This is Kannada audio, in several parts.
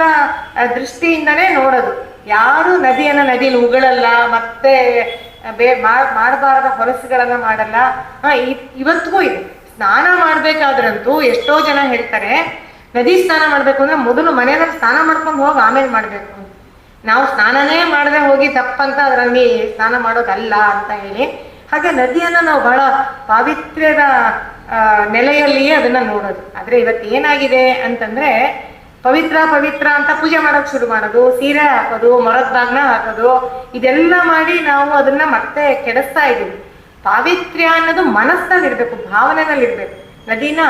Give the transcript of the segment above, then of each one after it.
ಆ, ದೃಷ್ಟಿಯಿಂದನೇ ನೋಡೋದು. ಯಾರು ನದಿಯನ್ನ ನದಿಯಲ್ಲಿ ಉಗಳಲ್ಲ ಮತ್ತೆ ಬೇ ಮಾಡಬಾರದ ಹೊಲಸುಗಳನ್ನ ಮಾಡಲ್ಲ. ಇವತ್ತಿಗೂ ಇದೆ. ಸ್ನಾನ ಮಾಡ್ಬೇಕಾದ್ರಂತೂ ಎಷ್ಟೋ ಜನ ಹೇಳ್ತಾರೆ ನದಿ ಸ್ನಾನ ಮಾಡ್ಬೇಕು ಅಂದ್ರೆ ಮೊದಲು ಮನೆಯಲ್ಲಿ ಸ್ನಾನ ಮಾಡ್ಕೊಂಡು ಹೋಗಿ ಆಮೇಲೆ ಮಾಡ್ಬೇಕು. ನಾವು ಸ್ನಾನನೇ ಮಾಡದೆ ಹೋಗಿ ತಪ್ಪಂತ ಅದರಲ್ಲಿ ಸ್ನಾನ ಮಾಡೋದಲ್ಲ ಅಂತ ಹೇಳಿ ಹಾಗೆ ನದಿಯನ್ನ ನಾವು ಬಹಳ ಪಾವಿತ್ರ್ಯದ ನೆಲೆಯಲ್ಲಿಯೇ ಅದನ್ನ ನೋಡೋದು. ಆದ್ರೆ ಇವತ್ತು ಏನಾಗಿದೆ ಅಂತಂದ್ರೆ ಪವಿತ್ರ ಪವಿತ್ರ ಅಂತ ಪೂಜೆ ಮಾಡಕ್ ಶುರು ಮಾಡೋದು, ಸೀರೆ ಹಾಕೋದು, ಮರದ ಬಾಗ್ನ ಹಾಕೋದು, ಇದೆಲ್ಲ ಮಾಡಿ ನಾವು ಅದನ್ನ ಮತ್ತೆ ಕೆಡಿಸ್ತಾ ಇದೀವಿ ಪಾವಿತ್ರ್ಯ ಅನ್ನೋದು ಮನಸ್ಸಲ್ಲಿ ಇರ್ಬೇಕು ಭಾವನೆನಲ್ಲಿ ಇರ್ಬೇಕು ನದಿನ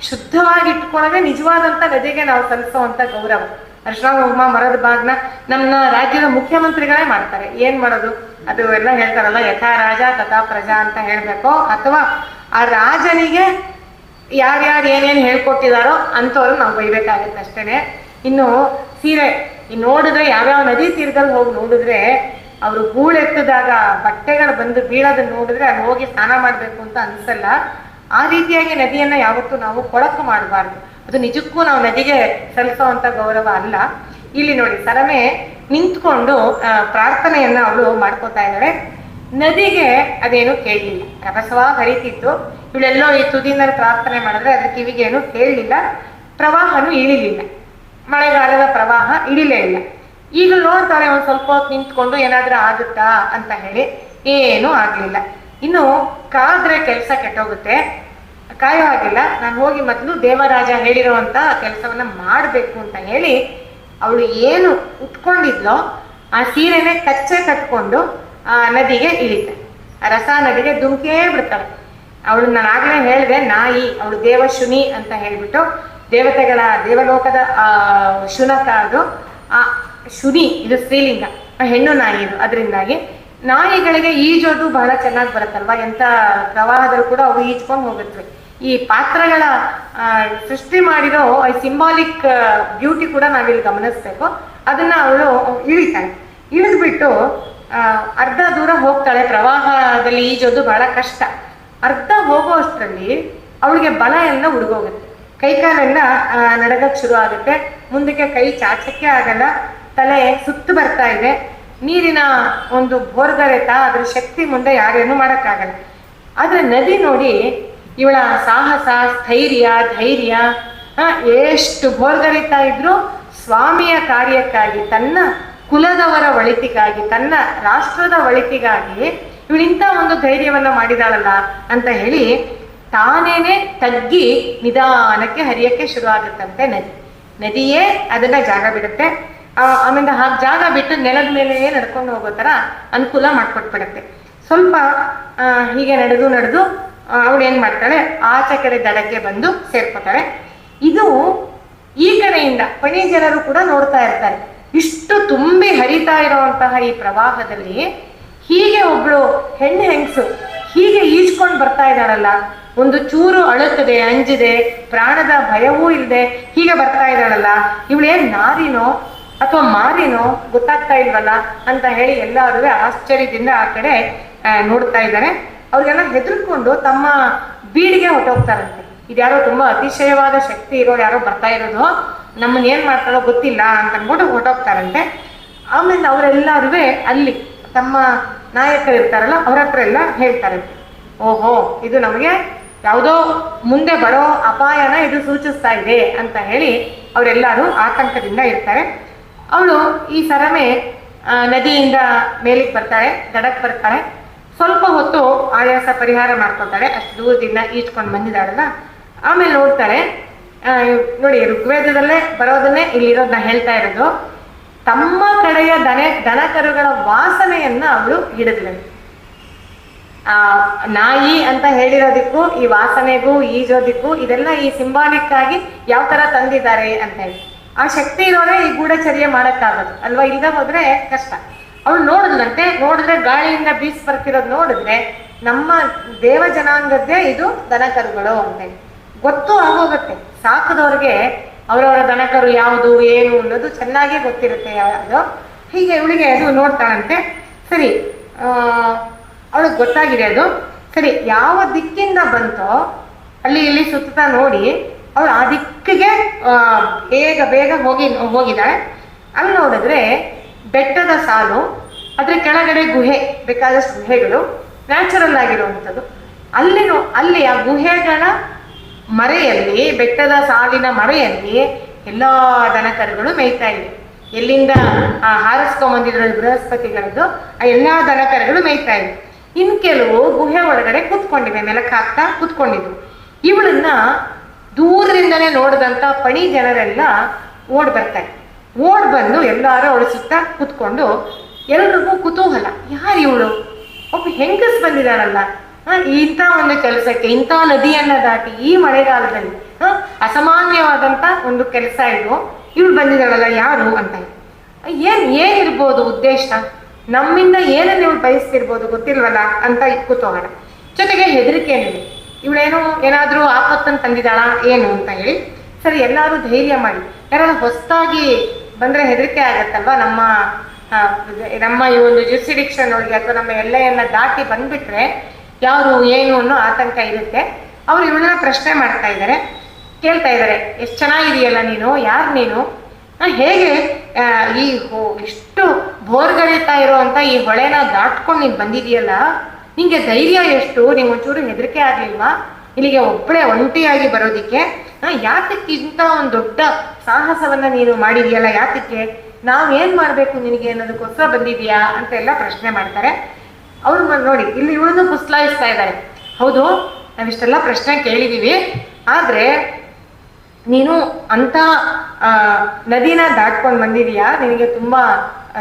ಶುದ್ಧವಾಗಿ ಇಟ್ಕೊಳ್ಳೋದೇ ನಿಜವಾದಂತ ನದಿಗೆ ನಾವು ಸಲ್ಲಿಸುವಂತ ಗೌರವ. ಅರ್ಶನ ಹೋಮ ಮರದ ಬಾಗ್ನ ನಮ್ಮ ರಾಜ್ಯದ ಮುಖ್ಯಮಂತ್ರಿಗಳೇ ಮಾಡ್ತಾರೆ. ಏನ್ ಮಾಡೋದು? ಅದು ಎಲ್ಲ ಹೇಳ್ತಾರಲ್ಲ, ಯಥಾ ರಾಜ, ತಥಾ ಪ್ರಜಾ ಅಂತ ಹೇಳ್ಬೇಕು? ಅಥವಾ ಆ ರಾಜನಿಗೆ ಯಾರ್ಯಾರು ಏನೇನು ಹೇಳ್ಕೊಟ್ಟಿದಾರೋ ಅಂಥವ್ರು ನಾವು ಬೈಬೇಕಾಗುತ್ತೆ ಅಷ್ಟೇನೆ. ಇನ್ನು ಸೀರೆ ನೋಡಿದ್ರೆ ಯಾವ್ಯಾವ ನದಿ ತೀರದಲ್ಲಿ ಹೋಗಿ ನೋಡಿದ್ರೆ ಅವರು ಹೂಳೆತ್ತದಾಗ ಬಟ್ಟೆಗಳು ಬಂದು ಬೀಳೋದನ್ನ ನೋಡಿದ್ರೆ ಅಲ್ಲಿ ಹೋಗಿ ಸ್ನಾನ ಮಾಡಬೇಕು ಅಂತ ಅನ್ಸಲ್ಲ. ಆ ರೀತಿಯಾಗಿ ನದಿಯನ್ನ ಯಾವತ್ತೂ ನಾವು ಕೊಳಕು ಮಾಡಬಾರ್ದು. ಅದು ನಿಜಕ್ಕೂ ನಾವು ನದಿಗೆ ಸಲ್ಲಿಸುವಂತ ಗೌರವ ಅಲ್ಲ. ಇಲ್ಲಿ ನೋಡಿ, ಸರಮೆ ನಿಂತ್ಕೊಂಡು ಪ್ರಾರ್ಥನೆಯನ್ನ ಅವಳು ಮಾಡ್ಕೋತಾ ಇದ್ದಾಳೆ. ನದಿಗೆ ಅದೇನು ಕೇಳಿಲ್ಲ ರಭಸವಾಗಿ ಹರಿತಿತ್ತು. ಇವಳೆಲ್ಲೋ ಈ ತುದಿನಲ್ಲಿ ಪ್ರಾರ್ಥನೆ ಮಾಡಿದ್ರೆ ಅದ್ರ ಕಿವಿಗೆ ಏನು ಕೇಳಲಿಲ್ಲ ಪ್ರವಾಹನೂ ಇಳಿಲಿಲ್ಲ. ಮಳೆಗಾಲದ ಪ್ರವಾಹ ಇಳಿಲೇ ಇಲ್ಲ. ಈಗ ನೋಡ್ತಾರೆ ಒಂದ್ ಸ್ವಲ್ಪ ಹೊತ್ತು ನಿಂತ್ಕೊಂಡು ಏನಾದ್ರೂ ಆಗುತ್ತಾ ಅಂತ ಹೇಳಿ ಏನೂ ಆಗ್ಲಿಲ್ಲ. ಇನ್ನು ಕಾದ್ರೆ ಕೆಲಸ ಕೆಟ್ಟೋಗುತ್ತೆ. ಕಾಯೋ ಹಾಗಿಲ್ಲ. ನಾನು ಹೋಗಿ ಮೊದಲು ದೇವರಾಜ ಹೇಳಿರುವಂತ ಕೆಲಸವನ್ನ ಮಾಡಬೇಕು ಅಂತ ಹೇಳಿ ಅವಳು ಏನು ಉಟ್ಕೊಂಡಿದ್ಲೋ ಆ ಸೀರೆನೆ ಕಚ್ಚೆ ಕಟ್ಕೊಂಡು ಆ ನದಿಗೆ ಇಳಿತಾಳೆ ಆ ರಸ ನದಿಗೆ ಧುಮುಕೇ ಬಿಡ್ತಾಳೆ. ಅವಳು ನಾನು ಆಗ್ಲೇ ಹೇಳಿದೆ, ನಾಯಿ, ಅವಳು ದೇವಶುನಿ ಅಂತ ಹೇಳ್ಬಿಟ್ಟು ದೇವತೆಗಳ, ದೇವಲೋಕದ ಶುನಕ ಅದು ಆ, ಶುನಿ, ಇದು ಸ್ತ್ರೀಲಿಂಗ ಹೆಣ್ಣು ನಾಯಿ ಇದು. ಅದರಿಂದಾಗಿ ನಾಯಿಗಳಿಗೆ ಈಜೋದು ಬಹಳ ಚೆನ್ನಾಗಿ ಬರುತ್ತಲ್ವಾ? ಎಂತ ಪ್ರವಾಹದಲ್ಲೂ ಕೂಡ ಅವು ಈಜ್ಕೊಂಡು ಹೋಗುತ್ತವೆ ಈ ಪಾತ್ರಗಳ ಸೃಷ್ಟಿ ಮಾಡಿರೋ ಸಿಂಬಾಲಿಕ್ ಬ್ಯೂಟಿ ಕೂಡ ನಾವಿಲ್ಲಿ ಗಮನಿಸ್ಬೇಕು. ಅದನ್ನ ಅವಳು ಇಳಿತಾಳೆ. ಇಳಿದ್ಬಿಟ್ಟು ಅರ್ಧ ದೂರ ಹೋಗ್ತಾಳೆ. ಪ್ರವಾಹದಲ್ಲಿ ಈಜೋದು ಬಹಳ ಕಷ್ಟ. ಅರ್ಧ ಹೋಗೋ ಅಷ್ಟರಲ್ಲಿ ಅವಳಿಗೆ ಬಲ ಎಲ್ಲ ಉಡುಗೋಗುತ್ತೆ. ಕೈಕಾಲೆಲ್ಲ ಆ, ನಡಗಕ್ ಶುರು ಆಗುತ್ತೆ. ಮುಂದಕ್ಕೆ ಕೈ ಚಾಚಕ್ಕೆ ಆಗಲ್ಲ. ತಲೆ ಸುತ್ತು ಬರ್ತಾ ಇದೆ. ನೀರಿನ ಒಂದು ಬೋರ್ಗರೆತ ಅದ್ರ ಶಕ್ತಿ ಮುಂದೆ ಯಾರೇನು ಮಾಡೋಕ್ಕಾಗಲ್ಲ. ಆದರೆ ನದಿ ನೋಡಿ ಇವಳ ಸಾಹಸ ಸ್ಥೈರ್ಯ ಧೈರ್ಯ ಎಷ್ಟು ಬೋರ್ಗರಿತಾ ಇದ್ರು ಸ್ವಾಮಿಯ ಕಾರ್ಯಕ್ಕಾಗಿ ತನ್ನ ಕುಲದವರ ಒಳಿತಿಗಾಗಿ ತನ್ನ ರಾಷ್ಟ್ರದ ಒಳಿತಿಗಾಗಿ ಇವಳಿಂತ ಒಂದು ಧೈರ್ಯವನ್ನ ಮಾಡಿದಾಳಲ್ಲ ಅಂತ ಹೇಳಿ ತಾನೇನೆ ತಗ್ಗಿ ನಿಧಾನಕ್ಕೆ ಹರಿಯಕ್ಕೆ ಶುರು ಆಗುತ್ತಂತೆ ನದಿ. ನದಿಯೇ ಅದನ್ನ ಜಾಗ ಬಿಡುತ್ತೆ. ಆ, ಆಮೇಲೆ ಹಾಗೆ ಜಾಗ ಬಿಟ್ಟು ನೆಲದ ಮೇಲೆಯೇ ನಡ್ಕೊಂಡು ಹೋಗೋ ತರ ಅನುಕೂಲ ಮಾಡ್ಕೊಟ್ಬಿಡುತ್ತೆ. ಸ್ವಲ್ಪ ಆ, ಹೀಗೆ ನಡೆದು ನಡೆದು ಅವಳು ಏನು ಮಾಡ್ತಾಳೆ? ಆಚೆ ಕಡೆ ದಡಕ್ಕೆ ಬಂದು ಸೇರ್ಕೋತಾಳೆ. ಇದು ಈ ಕಡೆಯಿಂದ ಪಣಿ ಜನರು ಕೂಡ ನೋಡ್ತಾ ಇರ್ತಾರೆ. ಇಷ್ಟು ತುಂಬಿ ಹರಿತಾ ಇರುವಂತಹ ಈ ಪ್ರವಾಹದಲ್ಲಿ ಹೀಗೆ ಒಬ್ಳು ಹೆಣ್ಣು ಹೆಂಗಸು ಹೀಗೆ ಈಜ್ಕೊಂಡು ಬರ್ತಾ ಇದ್ದಾಳಲ್ಲ, ಒಂದು ಚೂರು ಅಳುತ್ತದೆ, ಅಂಜಿದೆ, ಪ್ರಾಣದ ಭಯವೂ ಇಲ್ಲದೆ ಹೀಗೆ ಬರ್ತಾ ಇದ್ದಾಳಲ್ಲ ಇವಳೇನ್ ನಾರಿನೋ ಅಥವಾ ಮಾರಿನೋ ಗೊತ್ತಾಗ್ತಾ ಇಲ್ವಲ್ಲ ಅಂತ ಹೇಳಿ ಎಲ್ಲರೂ ಆಶ್ಚರ್ಯದಿಂದ ಆ ಕಡೆ ನೋಡ್ತಾ ಇದ್ದಾರೆ. ಅವ್ರಿಗೆಲ್ಲ ಹೆದರ್ಕೊಂಡು ತಮ್ಮ ಬೀಡಿಗೆ ಹೊಟ್ಟೋಗ್ತಾರಂತೆ. ಇದ್ಯಾರೋ ತುಂಬಾ ಅತಿಶಯವಾದ ಶಕ್ತಿ ಇರೋ, ಯಾರೋ ಬರ್ತಾ ಇರೋದು ನಮ್ಮನ್ನ ಏನ್ ಮಾಡ್ತಾರೋ ಗೊತ್ತಿಲ್ಲ ಅಂತ ಅನ್ಬಿಟ್ಟು ಹೊಟ್ಟೋಗ್ತಾರಂತೆ. ಆಮೇಲೆ ಅವರೆಲ್ಲರೂ ಅಲ್ಲಿ ತಮ್ಮ ನಾಯಕರು ಇರ್ತಾರಲ್ಲ, ಅವ್ರ ಹತ್ರ ಎಲ್ಲ ಹೇಳ್ತಾರೆ. ಓಹೋ, ಇದು ನಮಗೆ ಯಾವುದೋ ಮುಂದೆ ಬರೋ ಅಪಾಯನ ಇದು ಸೂಚಿಸ್ತಾ ಇದೆ ಅಂತ ಹೇಳಿ ಅವರೆಲ್ಲರೂ ಆತಂಕದಿಂದ ಇರ್ತಾರೆ. ಅವಳು ಈ ಸರಮೆ ನದಿಯಿಂದ ಮೇಲಿಗೆ ಬರ್ತಾಳೆ ದಡಕ್ಕೆ ಬರ್ತಾಳೆ. ಸ್ವಲ್ಪ ಹೊತ್ತು ಆಯಾಸ ಪರಿಹಾರ ಮಾಡ್ಕೊತಾಳೆ ಅಷ್ಟು ದೂರದಿಂದ ಈಜ್ಕೊಂಡು ಬಂದಿದ್ದಾಳಲ್ಲ. ಆಮೇಲೆ ನೋಡ್ತಾಳೆ ನೋಡಿ ಋಗ್ವೇದದಲ್ಲೇ ಬರೋದನ್ನೇ ಇಲ್ಲಿರೋದನ್ನ ಹೇಳ್ತಾ ಇರೋದು. ತಮ್ಮ ಕಡೆಯ ದನ ದನ ಕರುಗಳ ವಾಸನೆಯನ್ನ ಅವಳು ಹಿಡಿದ್ಲಂತೆ ಆ, ನಾಯಿ ಅಂತ ಹೇಳಿರೋದಕ್ಕೂ, ಈ ವಾಸನೆಗೂ, ಈಜೋದಿಕ್ಕೂ, ಇದೆಲ್ಲ ಈ ಸಿಂಬಾಲಿಕ್ ಆಗಿ ಯಾವ ತರ ತಂದಿದ್ದಾರೆ ಅಂತ ಹೇಳಿ. ಆ ಶಕ್ತಿ ಇರೋರೇ ಈ ಗೂಢಚರ್ಯ ಮಾಡಕ್ಕಾಗೋದು. ಅಲ್ವಾ? ಇಲ್ದ ಹೋದ್ರೆ ಕಷ್ಟ. ಅವಳು ನೋಡಿದ್ಲಂತೆ ನೋಡಿದ್ರೆ ಗಾಳಿಯಿಂದ ಬೀಸ್ ಬರ್ತಿರೋದು ನೋಡಿದ್ರೆ ನಮ್ಮ ದೇವ ಜನಾಂಗದ್ದೇ ಇದು ದನಕರುಗಳು ಅಂತ ಹೇಳಿ. ಗೊತ್ತು ಆಗೋಗುತ್ತೆ. ಸಾಕದವ್ರಿಗೆ ಅವರವರ ದನಕರು ಯಾವುದು, ಏನು ಅನ್ನೋದು ಚೆನ್ನಾಗಿ ಗೊತ್ತಿರುತ್ತೆ. ಅದು ಹೀಗೆ ಇವಳಿಗೆ ಅದು ನೋಡ್ತಾಳಂತೆ. ಸರಿ ಅವಳಿಗೆ ಗೊತ್ತಾಗಿದೆ ಅದು. ಸರಿ, ಯಾವ ದಿಕ್ಕಿಂದ ಬಂತೋ, ಅಲ್ಲಿ ಇಲ್ಲಿ ಸುತ್ತ ನೋಡಿ, ಅವಳು ಆ ದಿಕ್ಕಿಗೆ ಬೇಗ ಬೇಗ ಹೋಗಿ, ಹೋಗಿದ್ದಾಳೆ. ಅಲ್ಲಿ ನೋಡಿದ್ರೆ ಬೆಟ್ಟದ ಸಾಲು, ಅದ್ರ ಕೆಳಗಡೆ ಗುಹೆ, ಬೇಕಾದಷ್ಟು ಗುಹೆಗಳು ನ್ಯಾಚುರಲ್ ಆಗಿರುವಂಥದ್ದು. ಅಲ್ಲಿನೂ ಅಲ್ಲಿ ಆ ಗುಹೆಗಳ ಮರೆಯಲ್ಲಿ ಬೆಟ್ಟದ ಸಾಲಿನ ಮರೆಯಲ್ಲಿ ಎಲ್ಲ ದನಕರುಗಳು ಮೇಯ್ತಾ ಇವೆ. ಎಲ್ಲಿಂದ ಹಾರಿಸ್ಕೊಂಬಂದಿದ್ರು ಬೃಹಸ್ಪತಿಗಳದ್ದು ಆ ಎಲ್ಲ ದನಕರುಗಳು ಮೇಯ್ತಾ ಇವೆ. ಇನ್ ಕೆಲವು ಗುಹೆ ಒಳಗಡೆ ಕೂತ್ಕೊಂಡಿವೆ ಮೆಲಕ್ ಹಾಕ್ತಾ ಕೂತ್ಕೊಂಡಿದ್ವು ಇವಳನ್ನ ದೂರದಿಂದಲೇ ನೋಡಿದಂತ ಪಣಿ ಜನರೆಲ್ಲ ಓಡ್ ಬರ್ತಾರೆ ಓಡ್ ಬಂದು ಎಲ್ಲಾರು ಅವಳು ಸುತ್ತ ಕೂತ್ಕೊಂಡು ಎಲ್ರಿಗೂ ಕುತೂಹಲ ಯಾರು ಇವಳು? ಒಬ್ಬ ಹೆಂಗಸ್ ಬಂದಿದ್ದಾಳಲ್ಲ ಆ, ಇಂಥ ಒಂದು ಕೆಲಸಕ್ಕೆ, ಇಂಥ ನದಿಯನ್ನ ದಾಟಿ ಈ ಮಳೆಗಾಲದಲ್ಲಿ ಅಸಾಮಾನ್ಯವಾದಂತ ಒಂದು ಕೆಲಸ ಇದು. ಇವಳು ಬಂದಿದ್ದಾಳಲ್ಲ, ಯಾರು ಅಂತ. ಏನ್, ಏನಿರ್ಬೋದು ಉದ್ದೇಶ? ನಮ್ಮಿಂದ ಏನನ್ನ ಇವಳು ಬಯಸ್ತಿರ್ಬೋದು ಗೊತ್ತಿಲ್ವಲ್ಲ ಅಂತ ಕುತೂಹಲ ಜೊತೆಗೆ ಹೆದರಿಕೆ ಏನಿದೆ ಇವಳೇನು ಏನಾದರೂ ಆಪತ್ತನ್ನು ತಂದಿದ್ದಾಳ, ಏನು ಅಂತ ಹೇಳಿ. ಸರಿ, ಎಲ್ಲರೂ ಧೈರ್ಯ ಮಾಡಿ. ಯಾರಾದ್ರೂ ಹೊಸದಾಗಿ ಬಂದ್ರೆ ಹೆದರಿಕೆ ಆಗತ್ತಲ್ವಾ? ನಮ್ಮ ನಮ್ಮ ಈ ಒಂದು ಜ್ಯೂಸಿಡಿಕ್ಷನ್ ಒಳಗೆ ಅಥವಾ ನಮ್ಮ ಎಲ್ಲೆಯನ್ನ ದಾಟಿ ಬಂದ್ಬಿಟ್ರೆ ಯಾರು, ಏನು ಅನ್ನೋ ಆತಂಕ ಇರುತ್ತೆ. ಅವ್ರು ಇವಳನ್ನ ಪ್ರಶ್ನೆ ಮಾಡ್ತಾ ಇದ್ದಾರೆ ಕೇಳ್ತಾ ಇದ್ದಾರೆ ಎಷ್ಟು ಚೆನ್ನಾಗಿದೆಯಲ್ಲ ನೀನು? ಯಾರು ನೀನು? ಹೇಗೆ ಈ ಹೋ- ಇಷ್ಟು ಬೋರ್ಗರಿತಾ ಇರುವಂತ ಈ ಹೊಳೆನ ದಾಟ್ಕೊಂಡು ನೀನು ಬಂದಿದೆಯಲ್ಲ ನಿಂಗೆ ಧೈರ್ಯ ಎಷ್ಟು? ನಿಂಗೆ ಒಂಚೂರು ಹೆದರಿಕೆ ಆಗಲಿಲ್ವಾ? ಇಲ್ಲಿಗೆ ಒಬ್ಬಳೆ ಒಂಟಿಯಾಗಿ ಬರೋದಿಕ್ಕೆ ಯಾತಕ್ಕೆ ಇಂಥ ಒಂದು ದೊಡ್ಡ ಸಾಹಸವನ್ನ ನೀನು ಮಾಡಿದೀಯಲ್ಲ ಯಾತಕ್ಕೆ ನಾವೇನ್ ಮಾಡಬೇಕು ನಿನಗೆ ಅನ್ನೋದಕ್ಕೋಸ್ಕರ ಬಂದಿದೆಯಾ ಅಂತ ಎಲ್ಲ ಪ್ರಶ್ನೆ ಮಾಡ್ತಾರೆ. ಅವ್ರು ನೋಡಿ, ಇಲ್ಲಿ ಇವಳನ್ನು ಪುಸ್ಲಾಯಿಸ್ತಾ ಇದ್ದಾರೆ. ಹೌದು, ನಾವಿಷ್ಟೆಲ್ಲ ಪ್ರಶ್ನೆ ಕೇಳಿದ್ದೀವಿ ಆದರೆ, ನೀನು ಅಂತ ನದಿನ ದಾಟ್ಕೊಂಡು ಬಂದಿದೀಯಾ? ನಿನಗೆ ತುಂಬ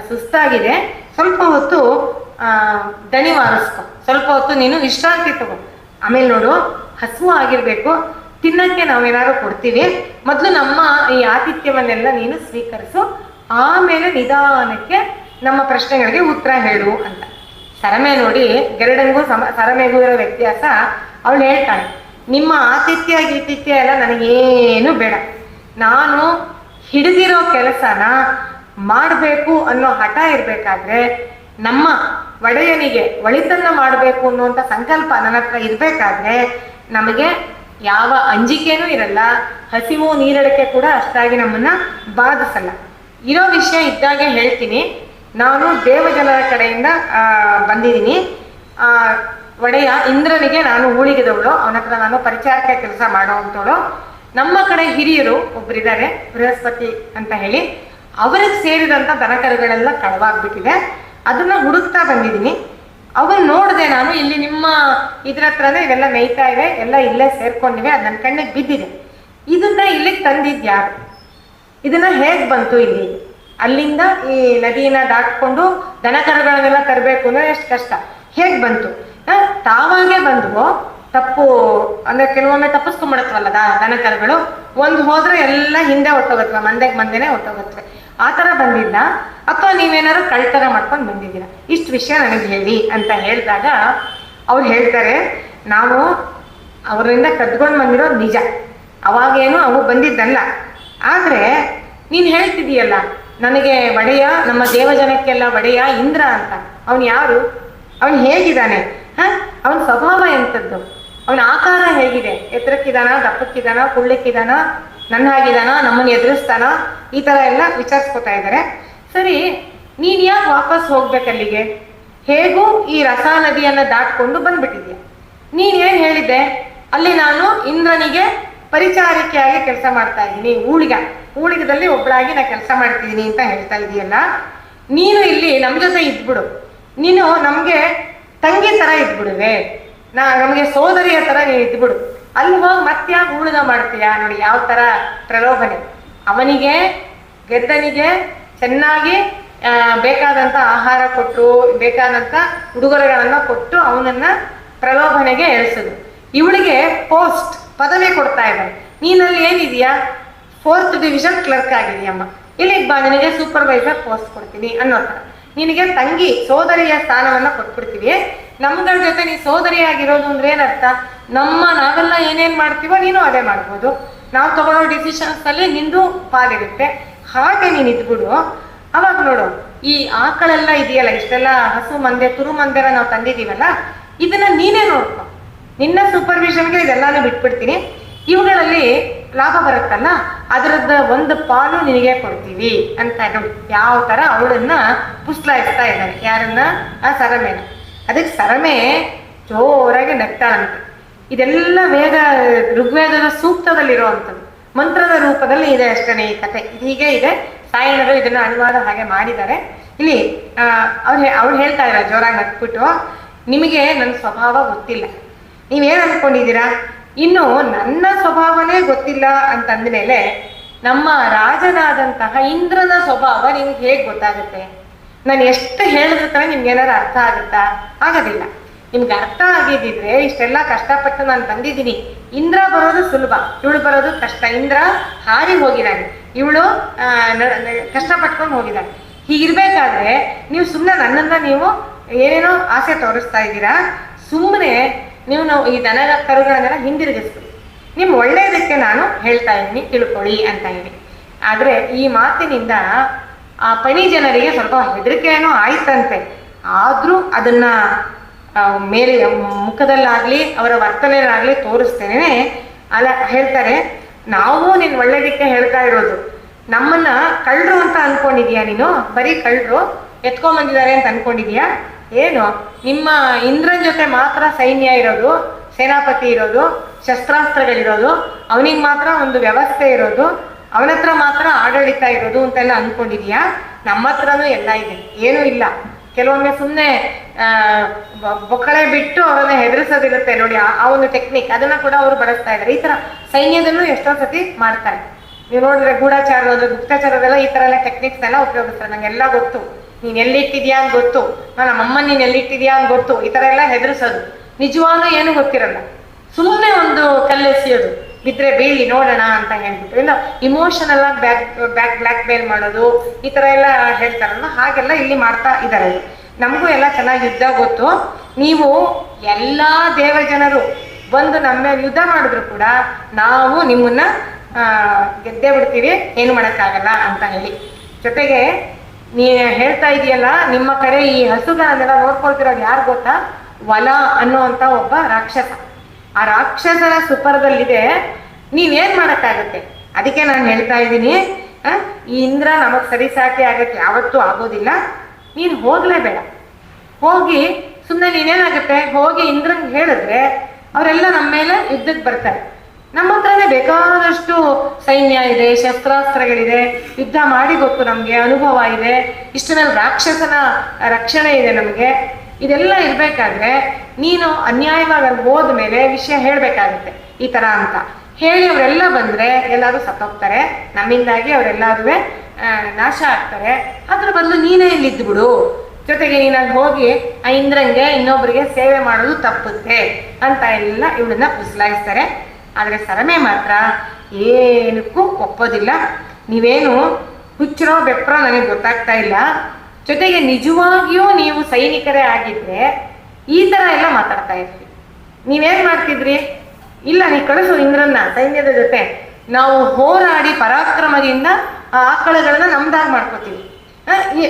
ಸುಸ್ತಾಗಿದೆ. ಸ್ವಲ್ಪ ಹೊತ್ತು ದಣಿ ಮಾರಿಸ್ಕೊ. ಸ್ವಲ್ಪ ಹೊತ್ತು ನೀನು ವಿಶ್ರಾಂತಿ ತಗೋ. ಆಮೇಲೆ ನೋಡು, ಹಸುವು ಆಗಿರಬೇಕು. ತಿನ್ನಕ್ಕೆ ನಾವೇನಾದ್ರು ಕೊಡ್ತೀವಿ. ಮೊದಲು ನಮ್ಮ ಈ ಆತಿಥ್ಯವನ್ನೆಲ್ಲ ನೀನು ಸ್ವೀಕರಿಸು. ಆಮೇಲೆ ನಿಧಾನಕ್ಕೆ ನಮ್ಮ ಪ್ರಶ್ನೆಗಳಿಗೆ ಉತ್ತರ ಹೇಳು ಅಂತ. ಸರಮೆ ನೋಡಿ ಗರುಡನಿಗೂ ಸಮ, ಸರಮೆಗೂ ಇರೋ ವ್ಯತ್ಯಾಸ ಅವಳು ಹೇಳ್ತಾಳೆ, ನಿಮ್ಮ ಆತಿಥ್ಯ ಗೀತಿಥ್ಯ ಎಲ್ಲ ನನಗೇನು ಬೇಡ. ನಾನು ಹಿಡಿದಿರೋ ಕೆಲಸನ ಮಾಡಬೇಕು ಅನ್ನೋ ಹಠ ಇರಬೇಕಾದ್ರೆ ನಮ್ಮ ಒಡೆಯನಿಗೆ ಒಳಿತನ್ನ ಮಾಡಬೇಕು ಅನ್ನುವಂಥ ಸಂಕಲ್ಪ ನನ್ನ ಹತ್ರ ಇರಬೇಕಾದ್ರೆ ನಮಗೆ ಯಾವ ಅಂಜಿಕೆನೂ ಇರಲ್ಲ, ಹಸಿವು ನೀರಡಕ್ಕೆ ಕೂಡ ಅಷ್ಟಾಗಿ ನಮ್ಮನ್ನ ಬಾಧಿಸಲ್ಲ. ಇರೋ ವಿಷಯ ಇದ್ದಾಗೆ ಹೇಳ್ತೀನಿ. ನಾನು ದೇವಜನರ ಕಡೆಯಿಂದ ಬಂದಿದ್ದೀನಿ. ಒಡೆಯ ಇಂದ್ರನಿಗೆ ನಾನು ಊಳಿಗೆದವಳು. ಅವನ ಹತ್ರ ನಾನು ಪರಿಚಾರಕ ಕೆಲಸ ಮಾಡುವಂಥವಳು ನಮ್ಮ ಕಡೆ ಹಿರಿಯರು ಒಬ್ಬರಿದ್ದಾರೆ ಬೃಹಸ್ಪತಿ ಅಂತ ಹೇಳಿ. ಅವರಿಗೆ ಸೇರಿದಂಥ ದನಕರುಗಳೆಲ್ಲ ಕಳವಾಗ್ಬಿಟ್ಟಿದೆ. ಅದನ್ನ ಹುಡುಕ್ತಾ ಬಂದಿದ್ದೀನಿ. ಅವನ್ನ ನೋಡಿದೆ ನಾನು ಇಲ್ಲಿ ನಿಮ್ಮ ಇದ್ರ ಹತ್ರನೇ ಇವೆಲ್ಲ ಮೇಯ್ತಾ ಇವೆ, ಎಲ್ಲ ಇಲ್ಲೇ ಸೇರ್ಕೊಂಡಿವೆ, ಅದು ನನ್ನ ಕಣ್ಣಿಗೆ ಬಿದ್ದಿದೆ. ಇದನ್ನ ಇಲ್ಲಿಗೆ ತಂದಿದ್ಯಾರು ಇದನ್ನ ಹೇಗೆ ಬಂತು ಇಲ್ಲಿ? ಅಲ್ಲಿಂದ ಈ ನದಿಯನ್ನ ದಾಟ್ಕೊಂಡು ದನಕರುಗಳನ್ನೆಲ್ಲ ತರಬೇಕು ಅಂದ್ರೆ ಎಷ್ಟು ಕಷ್ಟ. ಹೇಗೆ ಬಂತು? ತಾವಾಗೆ ಬಂದ್ವು. ತಪ್ಪು, ಅಂದ್ರೆ ಕೆಲವೊಮ್ಮೆ ತಪ್ಪಿಸ್ಕೊಂಡ್ಬಿಡತ್ವಲ್ಲ ದನ ದನಕರುಗಳು. ಒಂದು ಹೋದ್ರೆ ಎಲ್ಲ ಹಿಂದೆ ಹೊಟ್ಟೋಗತ್ವ ಮಂದೆಗೆ ಮಂದೆನೆ ಹೊಟ್ಟೋಗತ್ವೆ ಆ ಥರ ಬಂದಿಲ್ಲ ಅಥವಾ ನೀವೇನಾದ್ರು ಕಳ್ತನ ಮಾಡ್ಕೊಂಡು ಬಂದಿದ್ದೀರಾ. ಇಷ್ಟು ವಿಷಯ ನನಗೆ ಹೇಳಿ ಅಂತ ಹೇಳಿದಾಗ ಅವ್ರು ಹೇಳ್ತಾರೆ, ನಾವು ಅವರಿಂದ ಕದ್ಕೊಂಡು ಬಂದಿರೋ ನಿಜ. ಅವಾಗೇನು ಅವು ಬಂದಿದ್ದಲ್ಲ. ಆದ್ರೆ ನೀನ್ ಹೇಳ್ತಿದೀಯಲ್ಲ ನನಗೆ ಒಡೆಯ, ನಮ್ಮ ದೇವಜನಕ್ಕೆಲ್ಲ ಒಡೆಯ ಇಂದ್ರ ಅಂತ. ಅವನು ಯಾರು? ಅವನು ಹೇಗಿದ್ದಾನೆ? ಹ? ಅವನ ಸ್ವಭಾವ ಎಂಥದ್ದು? ಅವನ ಆಕಾರ ಹೇಗಿದೆ? ಎತ್ತರಕ್ಕಿದಾನ, ದಪ್ಪಕ್ಕಿದಾನ, ಕುಳ್ಳಕ್ಕಿದಾನ, ನನ್ನ ಹಾಗಿದಾನ, ನಮ್ಮನ್ನ ಎದುರಿಸ್ತಾನ? ಈ ತರ ಎಲ್ಲ ವಿಚಾರಿಸ್ಕೊತಾ ಇದ್ದಾರೆ ಸರಿ, ನೀನ್ ಯಾಕೆ ವಾಪಸ್ ಹೋಗ್ಬೇಕಲ್ಲಿಗೆ ಹೇಗೂ ಈ ರಸ ನದಿಯನ್ನ ದಾಟ್ಕೊಂಡು ಬಂದ್ಬಿಟ್ಟಿದ್ಯಾ? ನೀನ್ ಏನ್ ಹೇಳಿದ್ದೆ? ಅಲ್ಲಿ ನಾನು ಇಂದ್ರನಿಗೆ ಪರಿಚಾರಿಕೆಯಾಗಿ ಕೆಲಸ ಮಾಡ್ತಾ ಇದ್ದೀನಿ, ಊಳಿಗ. ಊಳಿಗದಲ್ಲಿ ಒಬ್ಬಳಾಗಿ ನಾ ಕೆಲಸ ಮಾಡ್ತಿದ್ದೀನಿ ಅಂತ ಹೇಳ್ತಾ ಇದೆಯಲ್ಲ, ನೀನು ಇಲ್ಲಿ ನಮ್ ಜೊತೆ ಇದ್ಬಿಡು. ನೀನು ನಮಗೆ ತಂಗಿ ತರ ಇದ್ಬಿಡುವೆ. ನಾ ನಮಗೆ ಸೋದರಿಯ ತರ ನೀನು ಇದ್ಬಿಡು. ಹೋಗಿ ಮತ್ತ್ಯಾಗ ಹೂಳಿನ ಮಾಡ್ತೀಯಾ ನೋಡಿ ಯಾವ ತರ ಪ್ರಲೋಭನೆ. ಅವನಿಗೆ, ಗೆದ್ದನಿಗೆ ಚೆನ್ನಾಗಿ ಬೇಕಾದಂಥ ಆಹಾರ ಕೊಟ್ಟು, ಬೇಕಾದಂತ ಉಡುಗೊರೆಗಳನ್ನು ಕೊಟ್ಟು ಅವನನ್ನ ಪ್ರಲೋಭನೆಗೆ ಎಳಿಸೋದು ಇವಳಿಗೆ ಪೋಸ್ಟ್, ಪದವಿ ಕೊಡ್ತಾ ಇದ್ದಾನೆ ನೀನಲ್ಲಿ ಏನಿದೆಯಾ? ಫೋರ್ತ್ ಡಿವಿಷನ್ ಕ್ಲರ್ಕ್ ಆಗಿದೆಯಮ್ಮ ಇಲ್ಲಿಗೆ ಬಾ, ನಿನಗೆ ಸೂಪರ್ವೈಸರ್ ಪೋಸ್ಟ್ ಕೊಡ್ತೀನಿ ಅನ್ನೋ ಥರ ನಿನಗೆ ತಂಗಿ ಸೋದರಿಯ ಸ್ಥಾನವನ್ನು ಕೊಟ್ಬಿಡ್ತೀವಿ. ನಮ್ಗಳ ಜೊತೆ ನೀ ಸೋದರಿಯಾಗಿರೋದು ಅಂದ್ರೆ ಏನರ್ಥ? ನಮ್ಮ ನಾವೆಲ್ಲ ಏನೇನು ಮಾಡ್ತೀವೋ ನೀನು ಅದೇ ಮಾಡ್ಬೋದು. ನಾವು ತಗೊಳ್ಳೋ ಡಿಸಿಷನ್ಸ್ ಅಲ್ಲಿ ನಿಂದು ಪಾಲಿರುತ್ತೆ. ಹಾಗೆ ನೀನು ಇದ್ಬಿಡು. ಅವಾಗ ನೋಡು, ಈ ಆಕಳೆಲ್ಲ ಇದೆಯಲ್ಲ, ಇಷ್ಟೆಲ್ಲ ಹಸು ಮಂದೆ, ತುರು ಮಂದೆರ ನಾವು ತಂದಿದ್ದೀವಲ್ಲ, ಇದನ್ನ ನೀನೇ ನೋಡ್ಕೊ. ನಿನ್ನ ಸೂಪರ್ವಿಷನ್ಗೆ ಇದೆಲ್ಲಾನು ಬಿಟ್ಬಿಡ್ತೀನಿ. ಇವುಗಳಲ್ಲಿ ಲಾಭ ಬರುತ್ತಲ್ಲ ಅದರದ ಒಂದು ಪಾಲು ನಿನಗೆ ಕೊಡ್ತೀವಿ ಅಂತ ಯಾವ ಥರ ಅವಳನ್ನ ಪುಸ್ಲಾಯಿಸ್ತಾ ಇದ್ದಾನೆ ಯಾರನ್ನ? ಆ ಸರಮೆನ. ಅದಕ್ಕೆ ಸರಮೆ ಜೋರಾಗಿ ನಗ್ತಾಳಂತೆ ಇದೆಲ್ಲ ವೇದ ಋಗ್ವೇದದ ಸೂಕ್ತದಲ್ಲಿರುವಂಥದ್ದು. ಮಂತ್ರದ ರೂಪದಲ್ಲಿ ಇದೆ ಅಷ್ಟೇ ಈ ಕತೆ. ಹೀಗೆ ಇದೆ. ಸಾಯಣರು ಇದನ್ನ ಅನುವಾದ ಹಾಗೆ ಮಾಡಿದ್ದಾರೆ. ಇಲ್ಲಿ ಅವ್ರು ಅವ್ರು ಹೇಳ್ತಾ ಇದ್ದಾರೆ, ಜೋರಾಗಿ ನಗ್ಬಿಟ್ಟು. ನಿಮಗೆ ನನ್ನ ಸ್ವಭಾವ ಗೊತ್ತಿಲ್ಲ. ನೀವೇನು ಅನ್ಕೊಂಡಿದ್ದೀರಾ? ಇನ್ನು ನನ್ನ ಸ್ವಭಾವನೇ ಗೊತ್ತಿಲ್ಲ ಅಂತಂದ್ಮೇಲೆ ನಮ್ಮ ರಾಜನಾದಂತಹ ಇಂದ್ರನ ಸ್ವಭಾವ ನಿಮ್ಗೆ ಹೇಗೆ ಗೊತ್ತಾಗುತ್ತೆ? ನಾನು ಎಷ್ಟು ಹೇಳಿದ್ರೆ ತಾನೆ ನಿಮ್ಗೆ ಏನಾರು ಅರ್ಥ ಆಗುತ್ತಾ? ಆಗೋದಿಲ್ಲ. ನಿಮ್ಗೆ ಅರ್ಥ ಆಗಿದ್ದಿದ್ರೆ ಇಷ್ಟೆಲ್ಲ ಕಷ್ಟಪಟ್ಟು ನಾನು ಬಂದಿದ್ದೀನಿ. ಇಂದ್ರ ಬರೋದು ಸುಲಭ. ಇವಳು ಬರೋದು ಕಷ್ಟ. ಇಂದ್ರ ಹಾರಿ ಹೋಗಿದ್ದಾನೆ. ಇವಳು ಕಷ್ಟಪಟ್ಕೊಂಡು ಹೋಗಿದ್ದಾನೆ ಹೀಗಿರ್ಬೇಕಾದ್ರೆ ನೀವು ಸುಮ್ಮನೆ ನನ್ನನ್ನ ನೀವು ಏನೇನೋ ಆಸೆ ತೋರಿಸ್ತಾ ಇದ್ದೀರಾ? ಸುಮ್ಮನೆ ನೀವು ನಾವು ಈ ದನ ಕರುಗಳನ್ನೆಲ್ಲ ಹಿಂದಿರುಗಿಸ್ತೀವಿ. ನಿಮ್ಮ ಒಳ್ಳೆಯದಕ್ಕೆ ನಾನು ಹೇಳ್ತಾ ಇದ್ದೀನಿ, ತಿಳ್ಕೊಳ್ಳಿ ಅಂತ ಹೇಳಿ. ಆದರೆ ಈ ಮಾತಿನಿಂದ ಆ ಪಣಿ ಜನರಿಗೆ ಸ್ವಲ್ಪ ಹೆದರಿಕೆನೂ ಆಯ್ತಂತೆ. ಆದರೂ ಅದನ್ನು ಮೇಲೆ ಮುಖದಲ್ಲಾಗಲಿ, ಅವರ ವರ್ತನೆಯಲ್ಲಾಗಲಿ ತೋರಿಸ್ತೇನೆ. ಅಲ್ಲ, ಹೇಳ್ತಾರೆ, ನಾವು ನಿನ್ನ ಒಳ್ಳೆಯದಕ್ಕೆ ಹೇಳ್ತಾ ಇರೋದು. ನಮ್ಮನ್ನ ಕಳ್ಳರು ಅಂತ ಅನ್ಕೊಂಡಿದ್ಯಾ ನೀನು? ಬರೀ ಕಳ್ಳರು ಎತ್ಕೊಂಡ್ಬಂದಿದ್ದಾರೆ ಅಂತ ಅನ್ಕೊಂಡಿದ್ಯಾ ಏನು? ನಿಮ್ಮ ಇಂದ್ರನ ಜೊತೆ ಮಾತ್ರ ಸೈನ್ಯ ಇರೋದು, ಸೇನಾಪತಿ ಇರೋದು, ಶಸ್ತ್ರಾಸ್ತ್ರಗಳಿರೋದು, ಅವನಿಗೆ ಮಾತ್ರ ಒಂದು ವ್ಯವಸ್ಥೆ ಇರೋದು, ಅವನ ಹತ್ರ ಮಾತ್ರ ಆಡಳಿತ ಇರೋದು ಅಂತೆಲ್ಲ ಅನ್ಕೊಂಡಿದ್ಯಾ? ನಮ್ಮ ಹತ್ರನೂ ಎಲ್ಲ ಇದೆ. ಏನೂ ಇಲ್ಲ. ಕೆಲವೊಮ್ಮೆ ಸುಮ್ಮನೆ ಬೊಕ್ಕಳೆ ಬಿಟ್ಟು ಅವರನ್ನ ಹೆದರಿಸೋದಿರುತ್ತೆ ನೋಡಿ ಆ- ಒಂದು ಟೆಕ್ನಿಕ್ ಅದನ್ನ ಕೂಡ ಅವರು ಬಳಸ್ತಾ ಇದ್ದಾರೆ ಈ ತರ ಸೈನ್ಯದಲ್ಲೂ ಎಷ್ಟೋ ಸತಿ ಮಾಡ್ತಾರೆ. ನೀವು ನೋಡಿದ್ರೆ ಗೂಢಚಾರದು ಗುಪ್ತಚಾರದೆಲ್ಲ ಈ ತರ ಎಲ್ಲ ಟೆಕ್ನಿಕ್ಸ್ ಎಲ್ಲ ಉಪಯೋಗಿಸ್ತಾರೆ. ನಂಗೆಲ್ಲ ಗೊತ್ತು. ನೀನ್ ಎಲ್ಲಿಟ್ಟಿದ್ಯಾ ಅಂತ ಗೊತ್ತು. ನಮ್ಮ ಅಮ್ಮ ನೀನ್ ಎಲ್ಲಿಟ್ಟಿದ್ಯಾ ಅಂತ ಗೊತ್ತು. ಈ ತರ ಎಲ್ಲ ಹೆದರಿಸೋದು. ನಿಜವಾಗ್ಲೂ ಏನು ಗೊತ್ತಿರಲ್ಲ. ಸುಮ್ಮನೆ ಒಂದು ಕಲ್ಲೆಸಿಯೋದು. ಬಿದ್ರೆ ಬೀಳಿ ನೋಡೋಣ ಅಂತ ಹೇಳ್ಬಿಟ್ಟು. ಇಲ್ಲ ಇಮೋಷನಲ್ ಆಗಿ ಬ್ಯಾಕ್ ಬ್ಯಾಕ್ ಬ್ಲ್ಯಾಕ್ ಮೇಲ್ ಮಾಡೋದು, ಈ ತರ ಎಲ್ಲ ಹೇಳ್ತಾರಲ್ಲ, ಹಾಗೆಲ್ಲ ಇಲ್ಲಿ ಮಾಡ್ತಾ ಇದ್ದಾರೆ. ನಮಗೂ ಎಲ್ಲ ಚೆನ್ನಾಗಿ ಯುದ್ಧ ಗೊತ್ತು. ನೀವು ಎಲ್ಲ ದೇವ ಜನರು ಬಂದು ನಮ್ಮ ಮೇಲೆ ಯುದ್ಧ ಮಾಡಿದ್ರು ಕೂಡ ನಾವು ನಿಮ್ಮನ್ನ ಗೆದ್ದೇ ಬಿಡ್ತೀವಿ. ಏನು ಮಾಡೋಕ್ಕಾಗಲ್ಲ ಅಂತ ಹೇಳಿ. ಜೊತೆಗೆ ನೀ ಹೇಳ್ತಾ ಇದೆಯಲ್ಲ, ನಿಮ್ಮ ಕಡೆ ಈ ಹಸುಗಳನ್ನೆಲ್ಲ ನೋಡ್ಕೊಳ್ತಿರೋದು ಯಾರು ಗೊತ್ತಾ? ವಲ ಅನ್ನುವಂತ ಒಬ್ಬ ರಾಕ್ಷಸ. ಆ ರಾಕ್ಷಸರ ಸುಪರದಲ್ಲಿದೆ. ನೀವೇನ್ ಮಾಡಕ್ಕಾಗತ್ತೆ? ಅದಕ್ಕೆ ನಾನು ಹೇಳ್ತಾ ಇದ್ದೀನಿ ಈ ಇಂದ್ರ ನಮಗ್ ಸರಿ ಸಾಕೆ ಆಗಕ್ಕೆ ಯಾವತ್ತೂ ಆಗೋದಿಲ್ಲ. ನೀನ್ ಹೋಗ್ಲೇಬೇಡ ಹೋಗಿ ಸುಮ್ಮನೆ ನೀನೇನಾಗುತ್ತೆ ಹೋಗಿ ಇಂದ್ರಂಗ್ ಹೇಳಿದ್ರೆ, ಅವರೆಲ್ಲ ನಮ್ಮ ಮೇಲೆ ಯುದ್ಧಕ್ಕೆ ಬರ್ತಾರೆ. ನಮ್ಮ ಹತ್ರನೇ ಬೇಕಾದಷ್ಟು ಸೈನ್ಯ ಇದೆ, ಶಸ್ತ್ರಾಸ್ತ್ರಗಳಿದೆ. ಯುದ್ಧ ಮಾಡಿ ಗೊತ್ತು ನಮಗೆ, ಅನುಭವ ಇದೆ. ಇಷ್ಟರಲ್ಲಿ ರಾಕ್ಷಸನ ರಕ್ಷಣೆ ಇದೆ ನಮಗೆ. ಇದೆಲ್ಲ ಇರಬೇಕಾದ್ರೆ ನೀನು ಅನ್ಯಾಯವಾಗಿ ಅಲ್ಲಿ ಹೋದ್ಮೇಲೆ ವಿಷಯ ಹೇಳಬೇಕಾಗುತ್ತೆ. ಈ ಥರ ಅಂತ. ಹೇಳಿ ಅವರೆಲ್ಲ ಬಂದರೆ ಎಲ್ಲರೂ ಸತ್ತೋಗ್ತಾರೆ. ನಮ್ಮಿಂದಾಗಿ ಅವರೆಲ್ಲರೂ ನಾಶ ಆಗ್ತಾರೆ. ಅದ್ರ ಬದಲು ನೀನೇ ಇಲ್ಲಿದ್ದು ಬಿಡು. ಜೊತೆಗೆ ನೀನು ಅಲ್ಲಿ ಹೋಗಿ ಆ ಇಂದ್ರಂಗೆ ಇನ್ನೊಬ್ಬರಿಗೆ ಸೇವೆ ಮಾಡೋದು ತಪ್ಪುತ್ತೆ ಅಂತ ಎಲ್ಲ ಇವಳನ್ನ ಪುಸಲಾಯಿಸ್ತಾರೆ ಆದರೆ ಸರಮೆ ಮಾತ್ರ ಏನಕ್ಕೂ ಒಪ್ಪೋದಿಲ್ಲ. ನೀವೇನು ಹುಚ್ಚರೋ ಬೆಪ್ಪರೋ ನನಗೆ ಗೊತ್ತಾಗ್ತಾ ಇಲ್ಲ. ಜೊತೆಗೆ ನಿಜವಾಗಿಯೂ ನೀವು ಸೈನಿಕರೇ ಆಗಿದ್ರೆ ಈ ಥರ ಎಲ್ಲ ಮಾತಾಡ್ತಾ ಇರ್ತೀವಿ ನೀವೇನ್ ಮಾಡ್ತಿದ್ರಿ? ಇಲ್ಲ, ನೀ ಕಳಿಸು ಇಂದ್ರನ್ನ, ಸೈನ್ಯದ ಜೊತೆ. ನಾವು ಹೋರಾಡಿ ಪರಾಕ್ರಮದಿಂದ ಆ ಆಕಳಗಳನ್ನ ನಮ್ದಾಗಿ ಮಾಡ್ಕೋತೀವಿ.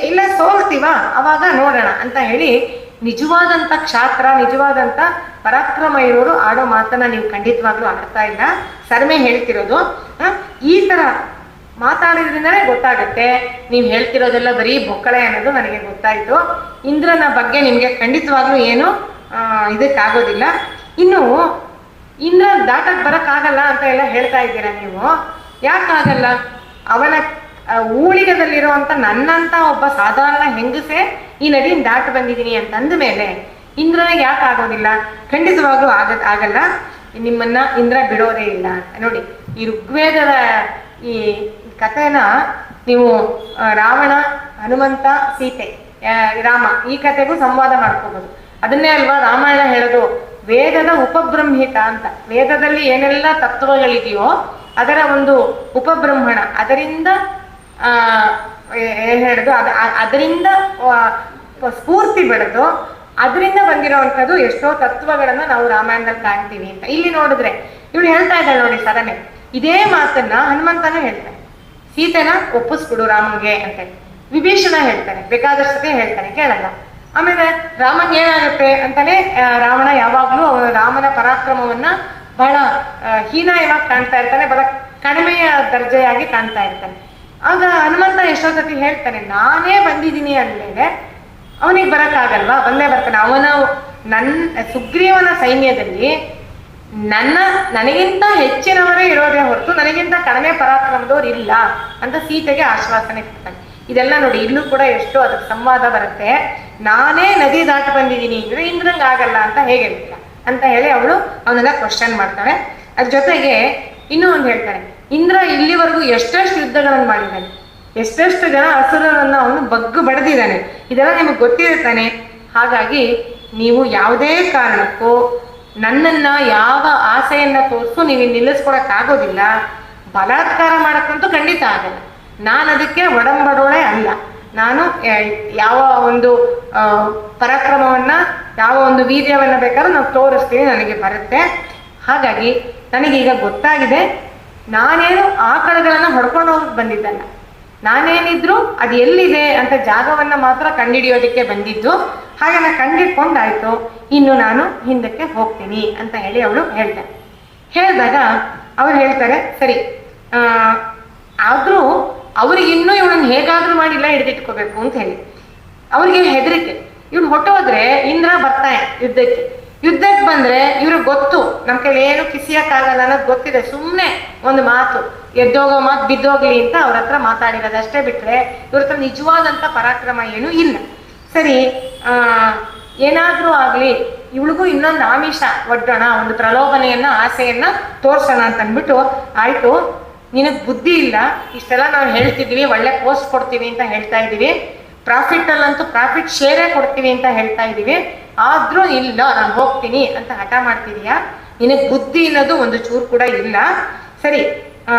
ಇಲ್ಲ ಸೋಲ್ತೀವ? ಅವಾಗ ನೋಡೋಣ ಅಂತ ಹೇಳಿ ನಿಜವಾದಂಥ ಕ್ಷಾತ್ರ ನಿಜವಾದಂಥ ಪರಾಕ್ರಮ ಇರೋರು ಆಡೋ ಮಾತನ್ನ ನೀವು ಖಂಡಿತವಾಗ್ಲೂ ಆಡ್ತಾ ಇಲ್ಲ. ಸರ್ಮೆ ಹೇಳ್ತಿರೋದು ಈ ಥರ ಮಾತಾಡೋದ್ರಿಂದಲೇ ಗೊತ್ತಾಗುತ್ತೆ. ನೀವು ಹೇಳ್ತಿರೋದೆಲ್ಲ ಬರೀ ಬೊಕ್ಕಳೆ ಅನ್ನೋದು ನನಗೆ ಗೊತ್ತಾಯಿತು. ಇಂದ್ರನ ಬಗ್ಗೆ ನಿಮಗೆ ಖಂಡಿತವಾಗ್ಲೂ ಏನು ಇದಕ್ಕಾಗೋದಿಲ್ಲ. ಇನ್ನು ಇಂದ್ರ ದಾಟಕ್ ಬರೋಕ್ಕಾಗಲ್ಲ ಅಂತ ಎಲ್ಲ ಹೇಳ್ತಾ ಇದ್ದೀರಾ ನೀವು? ಯಾಕಾಗಲ್ಲ? ಅವನ ಊಳಿಗದಲ್ಲಿರುವಂತ ನನ್ನಂತ ಒಬ್ಬ ಸಾಧಾರಣ ಹೆಂಗಸೆ ಈ ನದಿನ ದಾಟ ಬಂದಿದ್ದೀನಿ ಅಂತ ಅಂದ ಮೇಲೆ ಇಂದ್ರನಿಗೆ ಯಾಕೆ ಆಗೋದಿಲ್ಲ? ಖಂಡಿತವಾಗ್ಲೂ ಆಗ ಆಗಲ್ಲ. ನಿಮ್ಮನ್ನ ಇಂದ್ರ ಬಿಡೋದೇ ಇಲ್ಲ. ನೋಡಿ, ಈ ಋಗ್ವೇದದ ಈ ಕಥೆನ ನೀವು ರಾವಣ, ಹನುಮಂತ, ಸೀತೆ ರಾಮ ಈ ಕಥೆಗೂ ಸಂವಾದ ಮಾಡ್ಕೋಬಹುದು ಅದನ್ನೇ ಅಲ್ವಾ ರಾಮಾಯಣ ಹೇಳೋದು? ವೇದದ ಉಪಬ್ರಹ್ಮಿತ ಅಂತ. ವೇದದಲ್ಲಿ ಏನೆಲ್ಲ ತತ್ವಗಳಿದೆಯೋ ಅದರ ಒಂದು ಉಪಬ್ರಹ್ಮಣ. ಅದರಿಂದ ಏನ್ ಹೇಳುದು, ಅದ ಅದರಿಂದ ಸ್ಫೂರ್ತಿ ಬೆಳೆದು, ಅದರಿಂದ ಬಂದಿರೋವಂಥದ್ದು ಎಷ್ಟೋ ತತ್ವಗಳನ್ನ ನಾವು ರಾಮಾಯಣದಲ್ಲಿ ಕಾಣ್ತೀವಿ ಅಂತ. ಇಲ್ಲಿ ನೋಡಿದ್ರೆ, ಇವಳು ಹೇಳ್ತಾ ಇದ್ದಾಳೆ ನೋಡಿ ಸರನೆ ಇದೇ ಮಾತನ್ನ ಹನುಮಂತನೂ ಹೇಳ್ತಾನೆ. ಸೀತೆನ ಒಪ್ಪಿಸ್ಬಿಡು ರಾಮನ್ಗೆ ಅಂತ ವಿಭೀಷಣ ಹೇಳ್ತಾನೆ, ಬೇಕಾದಷ್ಟೇ ಹೇಳ್ತಾನೆ, ಕೇಳಲ್ಲ. ಆಮೇಲೆ ರಾಮನ್ ಏನಾಗುತ್ತೆ ಅಂತಾನೆ ರಾವಣ ಯಾವಾಗ್ಲೂ ರಾಮನ ಪರಾಕ್ರಮವನ್ನ ಬಹಳ ಹೀನಾಯವಾಗಿ ಕಾಣ್ತಾ ಇರ್ತಾನೆ, ಬಹಳ ಕಡಿಮೆಯ ದರ್ಜೆಯಾಗಿ ಕಾಣ್ತಾ ಇರ್ತಾನೆ. ಆಗ ಹನುಮಂತ ಎಷ್ಟೊತ್ತತಿ ಹೇಳ್ತಾನೆ, ನಾನೇ ಬಂದಿದ್ದೀನಿ ಅಂದ್ಮೇಲೆ ಅವನಿಗೆ ಬರಕ್ಕಾಗಲ್ವಾ? ಬಂದೇ ಬರ್ತಾನೆ. ಅವನ ನನ್ನ ಸುಗ್ರೀವನ ಸೈನ್ಯದಲ್ಲಿ ನನ್ನ, ನನಗಿಂತ ಹೆಚ್ಚಿನವರೇ ಇರೋದೇ ಹೊರತು ನನಗಿಂತ ಕಡಿಮೆ ಪರಾಕ್ರಮದವ್ರು ಇಲ್ಲ ಅಂತ ಸೀತೆಗೆ ಆಶ್ವಾಸನೆ ಕೊಡ್ತಾನೆ. ಇದೆಲ್ಲ ನೋಡಿ ಇಲ್ಲೂ ಕೂಡ ಎಷ್ಟು ಅದ್ರ ಸಂವಾದ ಬರುತ್ತೆ. ನಾನೇ ನದಿ ದಾಟಿ ಬಂದಿದ್ದೀನಿ ಅಂದ್ರೆ ಇಂದ್ರಂಗ್ ಆಗಲ್ಲ ಅಂತ ಹೇಗೆ ಅಂತ ಹೇಳಿ ಅವಳು ಅವನೆಲ್ಲ ಕ್ವಶನ್ ಮಾಡ್ತಾಳೆ. ಅದ್ರ ಜೊತೆಗೆ ಇನ್ನೂ ಒಂದು ಹೇಳ್ತಾನೆ ಇಂದ್ರ ಇಲ್ಲಿವರೆಗೂ ಎಷ್ಟೆಷ್ಟು ಯುದ್ಧಗಳನ್ನು ಮಾಡಿದ್ದಾನೆ? ಎಷ್ಟೆಷ್ಟು ಜನ ಅಸುರರನ್ನ ಅವನು ಬಗ್ಗು ಬಡದಿದ್ದಾನೆ? ಇದೆಲ್ಲ ನಿಮಗೆ ಗೊತ್ತಿರುತ್ತಾನೆ. ಹಾಗಾಗಿ ನೀವು ಯಾವುದೇ ಕಾರಣಕ್ಕೂ ನನ್ನನ್ನ ಯಾವ ಆಸೆಯನ್ನು ತೋರಿಸು ನೀವು ನಿಲ್ಲಿಸ್ಕೊಳಕ್ ಆಗೋದಿಲ್ಲ ಬಲಾತ್ಕಾರ ಮಾಡಕ್ಕಂತೂ ಖಂಡಿತ ಆಗಲ್ಲ. ನಾನು ಅದಕ್ಕೆ ಒಡಂಬಡೋಳೆ ಅಲ್ಲ. ನಾನು ಯಾವ ಒಂದು ಪರಾಕ್ರಮವನ್ನು ಪರಾಕ್ರಮವನ್ನ, ಯಾವ ಒಂದು ವೀರ್ಯವನ್ನ ಬೇಕಾದ್ರೂ ನಾವು ತೋರಿಸ್ತೀನಿ, ನನಗೆ ಬರುತ್ತೆ. ಹಾಗಾಗಿ ನನಗೀಗ ಗೊತ್ತಾಗಿದೆ. ನಾನೇನು ಆಕಳಗಳನ್ನ ಹೊಡ್ಕೊಂಡು ಹೋಗಕ್ ಬಂದಿದ್ದಲ್ಲ. ನಾನೇನಿದ್ರು ಅದು ಎಲ್ಲಿದೆ ಅಂತ ಜಾಗವನ್ನ ಮಾತ್ರ ಕಂಡಿಡಿಯೋದಕ್ಕೆ ಬಂದಿದ್ದು. ಹಾಗೆ ನಾನು ಕಂಡಿಟ್ಕೊಂಡಾಯ್ತು. ಇನ್ನು ನಾನು ಹಿಂದಕ್ಕೆ ಹೋಗ್ತೀನಿ ಅಂತ ಹೇಳಿ ಅವಳು ಹೇಳ್ತಾರೆ ಹೇಳಿದಾಗ ಅವ್ರು ಹೇಳ್ತಾರೆ ಸರಿ ಆ, ಆದ್ರೂ ಅವ್ರಿಗೆ ಇನ್ನೂ ಇವಳನ್ನ ಹೇಗಾದ್ರೂ ಮಾಡಿಲ್ಲ ಹಿಡಿದಿಟ್ಕೋಬೇಕು ಅಂತ ಹೇಳಿ. ಅವ್ರಿಗೆ ಹೆದರಿಕೆ. ಇವ್ನು ಹೊಟ್ಟೋದ್ರೆ ಇಂದ್ರ ಬರ್ತಾನೆ ಯುದ್ಧಕ್ಕೆ. ಯುದ್ಧಕ್ಕೆ ಬಂದ್ರೆ ಇವ್ರಿಗೆ ಗೊತ್ತು. ನಮ್ ಕೈಲಿ ಏನು ಕಿಸಿಯಕ್ಕಾಗಲ್ಲ ಅನ್ನೋದು ಗೊತ್ತಿದೆ. ಸುಮ್ಮನೆ ಒಂದು ಮಾತು, ಎದ್ದೋಗೋ ಮಾತು ಬಿದ್ದೋಗ್ಲಿ ಅಂತ ಅವ್ರ ಹತ್ರ ಮಾತಾಡಿರೋದು ಅಷ್ಟೇ ಬಿಟ್ರೆ ಇವ್ರ ಹತ್ರ ನಿಜವಾದಂತ ಪರಾಕ್ರಮ ಏನು ಇಲ್ಲ. ಸರಿ, ಆ, ಏನಾದ್ರೂ ಆಗ್ಲಿ, ಇವಳಿಗೂ ಇನ್ನೊಂದು ಆಮಿಷ, ಒಡ್ಡೋಣ, ಒಂದು ಪ್ರಲೋಭನೆಯನ್ನ, ಆಸೆಯನ್ನ ತೋರ್ಸೋಣ ಅಂತ ಅಂದ್ಬಿಟ್ಟು ಆಯ್ತು. ನಿನಗ್ ಬುದ್ಧಿ ಇಲ್ಲ, ಇಷ್ಟೆಲ್ಲ ನಾವು ಹೇಳ್ತಿದ್ದೀವಿ ಒಳ್ಳೆ ಪೋಸ್ಟ್ ಕೊಡ್ತೀವಿ ಅಂತ ಹೇಳ್ತಾ ಇದೀವಿ. ಪ್ರಾಫಿಟ್ ಅಲ್ಲಂತೂ ಪ್ರಾಫಿಟ್ ಶೇರೇ ಕೊಡ್ತೀವಿ ಅಂತ ಹೇಳ್ತಾ ಇದೀವಿ. ಆದ್ರೂ ಇಲ್ಲ, ನಾನು ಹೋಗ್ತೀನಿ ಅಂತ ಹಠ ಮಾಡ್ತಿದೀಯಾ? ನಿನಗೆ ಬುದ್ಧಿ ಅನ್ನೋದು ಒಂದು ಚೂರು ಕೂಡ ಇಲ್ಲ. ಸರಿ, ಆ,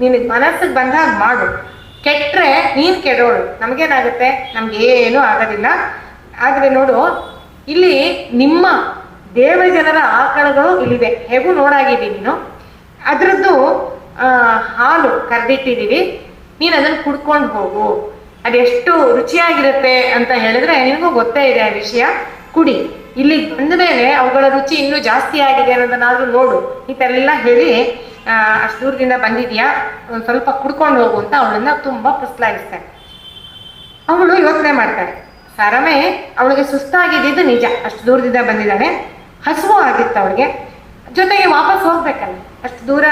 ನಿನಗ್ ಮನಸ್ಸಿಗೆ ಬಂದಾಗ ಮಾಡು. ಕೆಟ್ಟರೆ ನೀನ್ ಕೆಡೋಳು. ನಮ್ಗೇನಾಗುತ್ತೆ? ನಮ್ಗೆ ಏನು ಆಗೋದಿಲ್ಲ. ಆದ್ರೆ ನೋಡು, ಇಲ್ಲಿ ನಿಮ್ಮ ದೇವ ಜನರ ಆಕಳಗಳು ಇಲ್ಲಿದೆ ಹೇಗೂ ನೋಡಾಗಿದ್ದೀನಿ ನೀನು. ಅದರದ್ದು ಹಾಲು ಕರೆದಿಟ್ಟಿದ್ದೀವಿ. ನೀನು ಅದನ್ನು ಕುಡ್ಕೊಂಡು ಹೋಗು. ಅದೆಷ್ಟು ರುಚಿಯಾಗಿರುತ್ತೆ ಅಂತ ಹೇಳಿದ್ರೆ ನಿಮಗೂ ಗೊತ್ತೇ ಇದೆ ಆ ವಿಷಯ. ಕುಡಿ. ಇಲ್ಲಿ ಬಂದ ಮೇಲೆ ಅವುಗಳ ರುಚಿ ಇನ್ನೂ ಜಾಸ್ತಿ ಆಗಿದೆ ಅನ್ನೋದನ್ನಾದ್ರೂ ನೋಡು. ಈ ಥರ ಎಲ್ಲ ಹೇಳಿ ಅಷ್ಟು ದೂರದಿಂದ ಬಂದಿದ್ಯಾ? ಒಂದು ಸ್ವಲ್ಪ ಕುಡ್ಕೊಂಡು ಹೋಗು ಅಂತ ಅವಳನ್ನ ತುಂಬಾ ಪುಸ್ಲಾಯಿಸ್ತಾರೆ ಅವಳು ಯೋಚನೆ ಮಾಡ್ತಾರೆ ಸರಮೆ, ಅವಳಿಗೆ ಸುಸ್ತಾಗಿದ್ದು ನಿಜ. ಅಷ್ಟು ದೂರದಿಂದ ಬಂದಿದ್ದಾಳೆ. ಹಸುವು ಆಗಿತ್ತು ಅವಳಿಗೆ. ಜೊತೆಗೆ ವಾಪಸ್ ಹೋಗ್ಬೇಕಲ್ಲ. ಅಷ್ಟು ದೂರ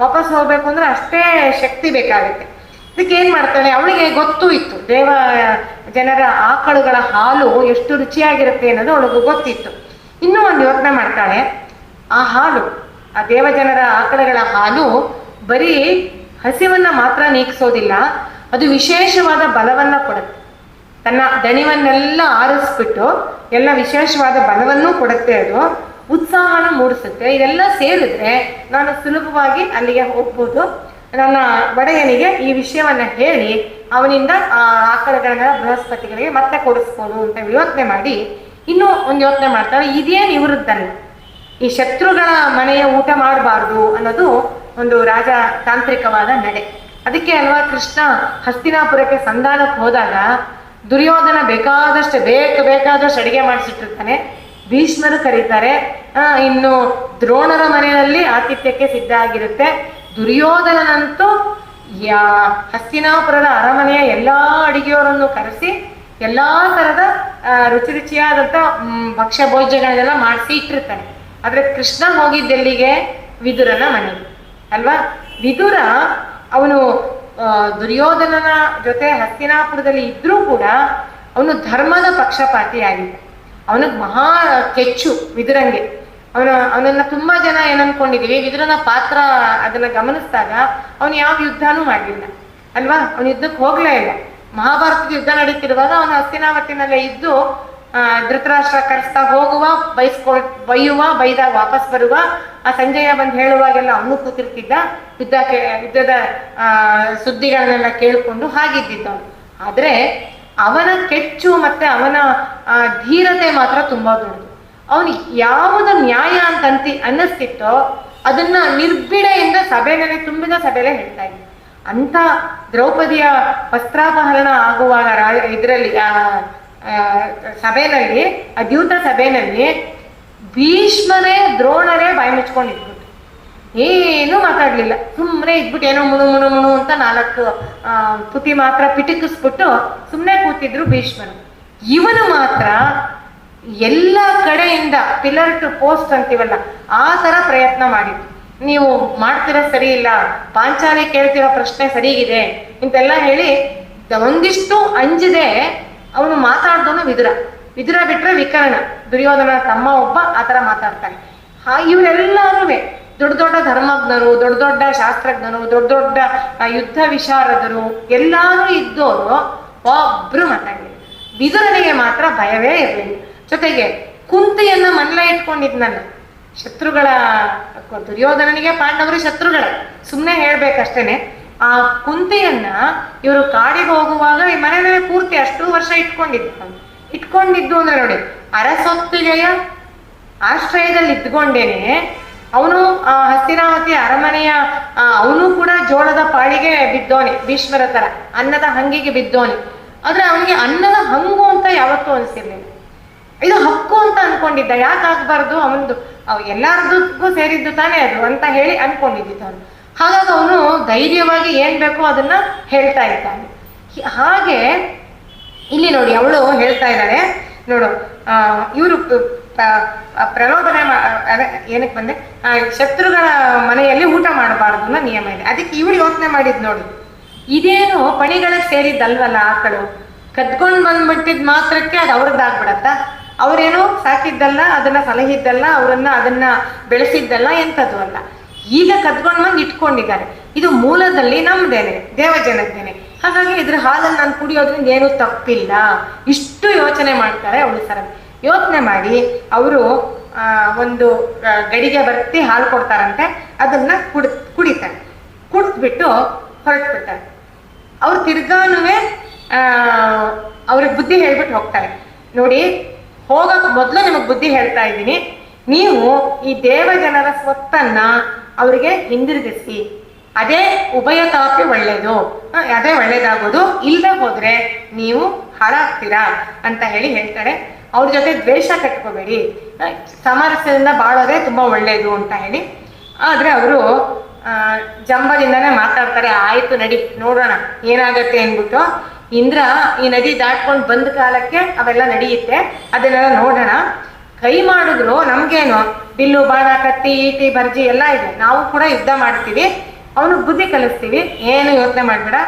ವಾಪಸ್ ಹೋಗ್ಬೇಕು ಅಂದ್ರೆ ಅಷ್ಟೇ ಶಕ್ತಿ ಬೇಕಾಗುತ್ತೆ. ಅದಕ್ಕೆ ಏನು ಮಾಡ್ತಾಳೆ ಅವಳಿಗೆ ಗೊತ್ತೂ ಇತ್ತು. ದೇವ, ಜನರ ಆಕಳುಗಳ ಹಾಲು ಎಷ್ಟು ರುಚಿಯಾಗಿರುತ್ತೆ ಅನ್ನೋದು ಅವಳಿಗೆ ಗೊತ್ತಿತ್ತು. ಇನ್ನೂ ಒಂದು ಯೋಚನೆ ಮಾಡ್ತಾಳೆ. ಆ ಹಾಲು, ಆ ದೇವಜನರ ಆಕಳುಗಳ ಹಾಲು ಬರೀ ಹಸಿವನ್ನ ಮಾತ್ರ ನೀಗಿಸೋದಿಲ್ಲ, ಅದು ವಿಶೇಷವಾದ ಬಲವನ್ನ ಕೊಡುತ್ತೆ. ತನ್ನ ದಣಿವನ್ನೆಲ್ಲ ಆರಿಸ್ಬಿಟ್ಟು ಎಲ್ಲ ವಿಶೇಷವಾದ ಬಲವನ್ನೂ ಕೊಡುತ್ತೆ ಅದು. ಉತ್ಸಾಹನ ಮೂಡಿಸುತ್ತೆ. ಇದೆಲ್ಲ ಸೇರಿದ್ರೆ ನಾನು ಸುಲಭವಾಗಿ ಅಲ್ಲಿಗೆ ಹೋಗ್ಬೋದು. ನನ್ನ ಒಡೆಯನಿಗೆ ಈ ವಿಷಯವನ್ನ ಹೇಳಿ, ಅವನಿಂದ ಆ ಆಕಳಗಳನ್ನ ಬೃಹಸ್ಪತಿಗಳಿಗೆ ಮತ್ತೆ ಕೊಡಿಸ್ಬೋದು ಅಂತ ಯೋಚನೆ ಮಾಡಿ. ಇನ್ನೂ ಒಂದು ಯೋಚನೆ ಮಾಡ್ತಾರೆ ಇದೇನು ಇವ್ರದ್ದಲ್ಲ ಈ ಶತ್ರುಗಳ ಮನೆಯ ಊಟ ಮಾಡಬಾರ್ದು ಅನ್ನೋದು ಒಂದು ರಾಜ ತಾಂತ್ರಿಕವಾದ ನಡೆ. ಅದಕ್ಕೆ ಅಲ್ವಾ ಕೃಷ್ಣ ಹಸ್ತಿನಾಪುರಕ್ಕೆ ಸಂಧಾನಕ್ಕೆ ಹೋದಾಗ ದುರ್ಯೋಧನ ಬೇಕಾದಷ್ಟು, ಬೇಕು ಬೇಕಾದಷ್ಟು ಅಡಿಗೆ ಮಾಡಿಸಿಟ್ಟಿರ್ತಾನೆ. ಭೀಷ್ಮರು ಕರೀತಾರೆ ಇನ್ನು ದ್ರೋಣರ ಮನೆಯಲ್ಲಿ ಆತಿಥ್ಯಕ್ಕೆ ಸಿದ್ಧ ಆಗಿರುತ್ತೆ. ದುರ್ಯೋಧನನಂತೂ ಯಾ ಹಸ್ತಿನಾಪುರದ ಅರಮನೆಯ ಎಲ್ಲ ಅಡಿಗೆಯವರನ್ನು ಕರೆಸಿ ಎಲ್ಲಾ ತರದ ರುಚಿ ರುಚಿಯಾದಂಥ ಭಕ್ಷ್ಯ ಭೋಜ್ಯಗಳನ್ನೆಲ್ಲ ಮಾಡಿಸಿ ಇಟ್ಟಿರ್ತಾನೆ. ಆದರೆ ಕೃಷ್ಣ ಹೋಗಿದ್ದೆಲ್ಲಿಗೆ? ವಿದುರನ ಮನೆಗೆ, ಅಲ್ವಾ? ವಿದುರ ಅವನು ದುರ್ಯೋಧನನ ಜೊತೆ ಹಸ್ತಿನಾಪುರದಲ್ಲಿ ಇದ್ರೂ ಕೂಡ ಅವನು ಧರ್ಮದ ಪಕ್ಷಪಾತಿಯಾಗಿದ್ದ ಅವನಿಗೆ ಮಹಾ ಕೆಚ್ಚು ವಿದುರಂಗೆ. ಅವನ, ಅವನನ್ನ ತುಂಬಾ ಜನ ಏನನ್ಕೊಂಡಿದೀವಿ. ವಿದುರನ ಪಾತ್ರ ಅದನ್ನ ಗಮನಿಸಿದಾಗ ಅವನು ಯಾವ ಯುದ್ಧನೂ ಮಾಡಲಿಲ್ಲ. ಅಲ್ವಾ? ಅವನು ಯುದ್ಧಕ್ಕೆ ಹೋಗ್ಲೇ ಇಲ್ಲ. ಮಹಾಭಾರತದ ಯುದ್ಧ ನಡೀತಿರುವಾಗ ಅವನು ಹಸ್ತಿನಾವತ್ತಿನಲ್ಲೇ ಇದ್ದು ಧೃತರಾಷ್ಟ್ರ ಕರೆಸ್ತಾ ಹೋಗುವ, ಬೈಸ್ಕೊಳ್, ಬೈಯುವ ಬೈದಾಗ ವಾಪಸ್ ಬರುವ, ಆ ಸಂಜಯ ಬಂದು ಹೇಳುವಾಗೆಲ್ಲ ಅವನು ಕೂತಿರ್ತಿದ್ದ. ಯುದ್ಧ ಯುದ್ಧದ ಸುದ್ದಿಗಳನ್ನೆಲ್ಲ ಕೇಳಿಕೊಂಡು ಹಾಗಿದ್ದಿದ್ದ ಅವನು. ಆದ್ರೆ ಅವನ ಕೆಚ್ಚು ಮತ್ತೆ ಅವನ ಧೀರತೆ ಮಾತ್ರ ತುಂಬಾ ದೊಡ್ಡದು. ಅವನು ಯಾವುದು ನ್ಯಾಯ ಅಂತ ಅನ್ನಿಸ್ತಿತ್ತೋ ಅದನ್ನ ನಿರ್ಭಿಡೆಯಿಂದ ಸಭೆನಲ್ಲಿ ತುಂಬಿದ ಸಭೆಯಲ್ಲೇ ಹೇಳ್ತಾ ಇದ್ದ ಅಂತ ದ್ರೌಪದಿಯ ವಸ್ತ್ರಾಪಹರಣ ಆಗುವಾಗ ಇದರಲ್ಲಿ ಸಭೆಯಲ್ಲಿ ಅದ್ಯೂತ ಸಭೆಯಲ್ಲಿ ಭೀಷ್ಮನೇ ದ್ರೋಣರೇ ಬಾಯಿ ಮುಚ್ಕೊಂಡಿದ್ರು ಏನೂ ಮಾತಾಡ್ಲಿಲ್ಲ. ಸುಮ್ಮನೆ ಇದ್ಬಿಟ್ಟು ಏನೋ ಮುಣು ಮುಣು ಮುಣು ಅಂತ ನಾಲ್ಕು ತುಟಿ ಮಾತ್ರ ಪಿಟಿಕಿಸ್ಬಿಟ್ಟು ಸುಮ್ಮನೆ ಕೂತಿದ್ರು ಭೀಷ್ಮನು ಇವನು ಮಾತ್ರ ಎಲ್ಲ ಕಡೆಯಿಂದ ಪಿಲ್ಲರ್ ಟು ಪೋಸ್ಟ್ ಅಂತೀವಲ್ಲ, ಆ ಥರ ಪ್ರಯತ್ನ ಮಾಡಿದ್ರು ನೀವು ಮಾಡ್ತಿರೋ ಸರಿ ಇಲ್ಲ, ಪಾಂಚಾಲಿ ಕೇಳ್ತಿರೋ ಪ್ರಶ್ನೆ ಸರಿಗಿದೆ ಇಂತೆಲ್ಲ ಹೇಳಿ ಒಂದಿಷ್ಟು ಅಂಜದೆ ಅವನು ಮಾತಾಡ್ದವನು ವಿದುರ. ವಿದುರ ಬಿಟ್ರೆ ವಿಕರ್ಣ, ದುರ್ಯೋಧನ ತಮ್ಮ ಒಬ್ಬ ಆ ಥರ ಮಾತಾಡ್ತಾನೆ. ಹಾ ಇವರೆಲ್ಲರೂ ದೊಡ್ಡ ದೊಡ್ಡ ಧರ್ಮಜ್ಞರು, ದೊಡ್ಡ ದೊಡ್ಡ ಶಾಸ್ತ್ರಜ್ಞರು, ದೊಡ್ಡ ದೊಡ್ಡ ಯುದ್ಧ ವಿಶಾರದರು, ಎಲ್ಲರೂ ಇದ್ದವರು ಒಬ್ರು ಮಾತಾಡಲಿಲ್ಲ. ವಿದುರನಿಗೆ ಮಾತ್ರ ಭಯವೇ ಇರಲಿಲ್ಲ. ಜೊತೆಗೆ ಕುಂತಿಯನ್ನ ಮನಲ ಇಟ್ಕೊಂಡಿದ್ನಲ್ಲ ಶತ್ರುಗಳ ದುರ್ಯೋಧನನಿಗೆ ಪಾಂಡವರು ಶತ್ರುಗಳ. ಸುಮ್ಮನೆ ಹೇಳ್ಬೇಕಷ್ಟೇನೆ. ಆ ಕುಂತಿಯನ್ನ ಇವರು ಕಾಡಿಗೆ ಹೋಗುವಾಗ ಈ ಮನೆಯಲ್ಲಿ ಪೂರ್ತಿ ಅಷ್ಟು ವರ್ಷ ಇಟ್ಕೊಂಡಿದ್ದ ಇಟ್ಕೊಂಡಿದ್ದು ಅಂದ್ರೆ ನೋಡಿ, ಅರಸೊತ್ತಿಗೆಯ ಆಶ್ರಯದಲ್ಲಿ ಇದ್ಕೊಂಡೇನೆ, ಅವನು ಆ ಹಸ್ತಿನಾವತಿ ಅರಮನೆಯ ಅವನು ಕೂಡ ಜೋಳದ ಪಾಳಿಗೆ ಬಿದ್ದೋನೆ, ಭೀಷ್ಮರ ತರ, ಅನ್ನದ ಹಂಗಿಗೆ ಬಿದ್ದೋನೆ. ಆದ್ರೆ ಅವನಿಗೆ ಅನ್ನದ ಹಂಗು ಅಂತ ಯಾವತ್ತೂ ಅನಿಸಿರ್ಲಿಲ್ಲ. ಇದು ಹಕ್ಕು ಅಂತ ಅನ್ಕೊಂಡಿದ್ದ. ಯಾಕೆ ಆಗ್ಬಾರ್ದು? ಅವನದು ಎಲ್ಲಾರ್ದಕ್ಕೂ ಸೇರಿದ್ದು ತಾನೇ ಅದು ಅಂತ ಹೇಳಿ ಅನ್ಕೊಂಡಿದ್ದಿದ್ದ ಅವನು ಹಾಗಾಗಿ ಅವನು ಧೈರ್ಯವಾಗಿ ಏನ್ ಬೇಕೋ ಅದನ್ನ ಹೇಳ್ತಾ ಇದ್ದಾನೆ. ಹಾಗೆ ಇಲ್ಲಿ ನೋಡಿ ಅವಳು ಹೇಳ್ತಾ ಇದ್ದಾಳೆ. ನೋಡು ಇವರು ಪ್ರಲೋಭನೆ ಏನಕ್ಕೆ ಬಂದೆ? ಆ, ಶತ್ರುಗಳ ಮನೆಯಲ್ಲಿ ಊಟ ಮಾಡಬಾರ್ದು ಅನ್ನೋ ನಿಯಮ ಇದೆ. ಅದಕ್ಕೆ ಇವಳು ಯೋಚನೆ ಮಾಡಿದ್ ನೋಡಿ. ಇದೇನು ಪಣಿಗಳಿಗೆ ಸೇರಿದ್ದಲ್ವಲ್ಲ ಆಕಳು? ಕದ್ಕೊಂಡ್ ಬಂದ್ಬಿಟ್ಟಿದ್ ಮಾತ್ರಕ್ಕೆ ಅದು ಅವ್ರದ್ದಾಗ್ಬಿಡತ್ತ? ಅವ್ರೇನೋ ಸಾಕಿದ್ದಲ್ಲ, ಅದನ್ನ ಸಲಹಿದ್ದಲ್ಲ, ಅವರನ್ನ ಅದನ್ನ ಬೆಳೆಸಿದ್ದಲ್ಲ ಎಂಥದ್ದು ಅಲ್ಲ. ಈಗ ಕದ್ಕೊಂಡು ಬಂದು ಇಟ್ಕೊಂಡಿದ್ದಾರೆ. ಇದು ಮೂಲದಲ್ಲಿ ನಮ್ದೇನೆ, ದೇವಜನದ್ದೇನೆ. ಹಾಗಾಗಿ ಇದ್ರ ಹಾಲನ್ನು ನಾನು ಕುಡಿಯೋದ್ರಿಂದ ಏನು ತಪ್ಪಿಲ್ಲ. ಇಷ್ಟು ಯೋಚನೆ ಮಾಡ್ತಾರೆ ಅವಳು ಸರ. ಯೋಚನೆ ಮಾಡಿ, ಅವರು ಒಂದು ಗಡಿಗೆ ಬರ್ತಿ ಹಾಲು ಕೊಡ್ತಾರಂತೆ, ಅದನ್ನ ಕುಡ್, ಕುಡಿತಾರೆ. ಕುಡಿದ್ಬಿಟ್ಟು ಹೊರಟ್ಬಿಡ್ತಾರೆ. ಅವ್ರು ತಿರ್ಗಾನುವೆ ಅವ್ರಿಗೆ ಬುದ್ಧಿ ಹೇಳ್ಬಿಟ್ಟು ಹೋಗ್ತಾರೆ. ನೋಡಿ ಹೋಗಕ್ ಮೊದಲು ನಿಮಗೆ ಬುದ್ಧಿ ಹೇಳ್ತಾ ಇದ್ದೀನಿ. ನೀವು ಈ ದೇವ ಜನರ ಸ್ವತ್ತನ್ನ ಅವರಿಗೆ ಹಿಂದಿರುಗಿಸಿ. ಅದೇ ಉಭಯತಾಪಿ ಒಳ್ಳೇದು ಅದೇ ಒಳ್ಳೇದಾಗೋದು ಇಲ್ಲದೆ ಹೋದ್ರೆ ನೀವು ಹಾಳಾಗ್ತೀರಾ ಅಂತ ಹೇಳಿ ಹೇಳ್ತಾರೆ. ಅವ್ರ ಜೊತೆ ದ್ವೇಷ ಕಟ್ಕೋಬೇಡಿ. ಸಮರಸ್ಯದಿಂದ ಸಾಮರಸ್ಯದಿಂದ ಬಾಳೋದೇ ತುಂಬಾ ಒಳ್ಳೇದು ಅಂತ ಹೇಳಿ. ಆದ್ರೆ ಅವರು ಜಂಬದಿಂದಾನೇ ಮಾತಾಡ್ತಾರೆ. ಆಯ್ತು ನಡಿ, ನೋಡೋಣ. ಏನಾಗತ್ತೆ? ಅಂದ್ಬಿಟ್ಟು ಇಂದ್ರ ಈ ನದಿ ದಾಟ್ಕೊಂಡು ಬಂದ ಕಾಲಕ್ಕೆ ಅವೆಲ್ಲ ನಡೆಯುತ್ತೆ. ಅದನ್ನೆಲ್ಲ ನೋಡೋಣ. ಕೈ ಮಾಡಿದ್ರು ನಮ್ಗೇನು? ಬಿಲ್ಲು, ಬಾಣ, ಕತ್ತಿ, ಈಟಿ, ಬರ್ಜಿ ಎಲ್ಲ ಇದೆ. ನಾವು ಕೂಡ ಯುದ್ಧ ಮಾಡ್ತೀವಿ. ಅವನು ಬುದ್ಧಿ ಕಲಿಸ್ತೀವಿ. ಏನು ಯೋಚನೆ ಮಾಡ್ಬೇಡ.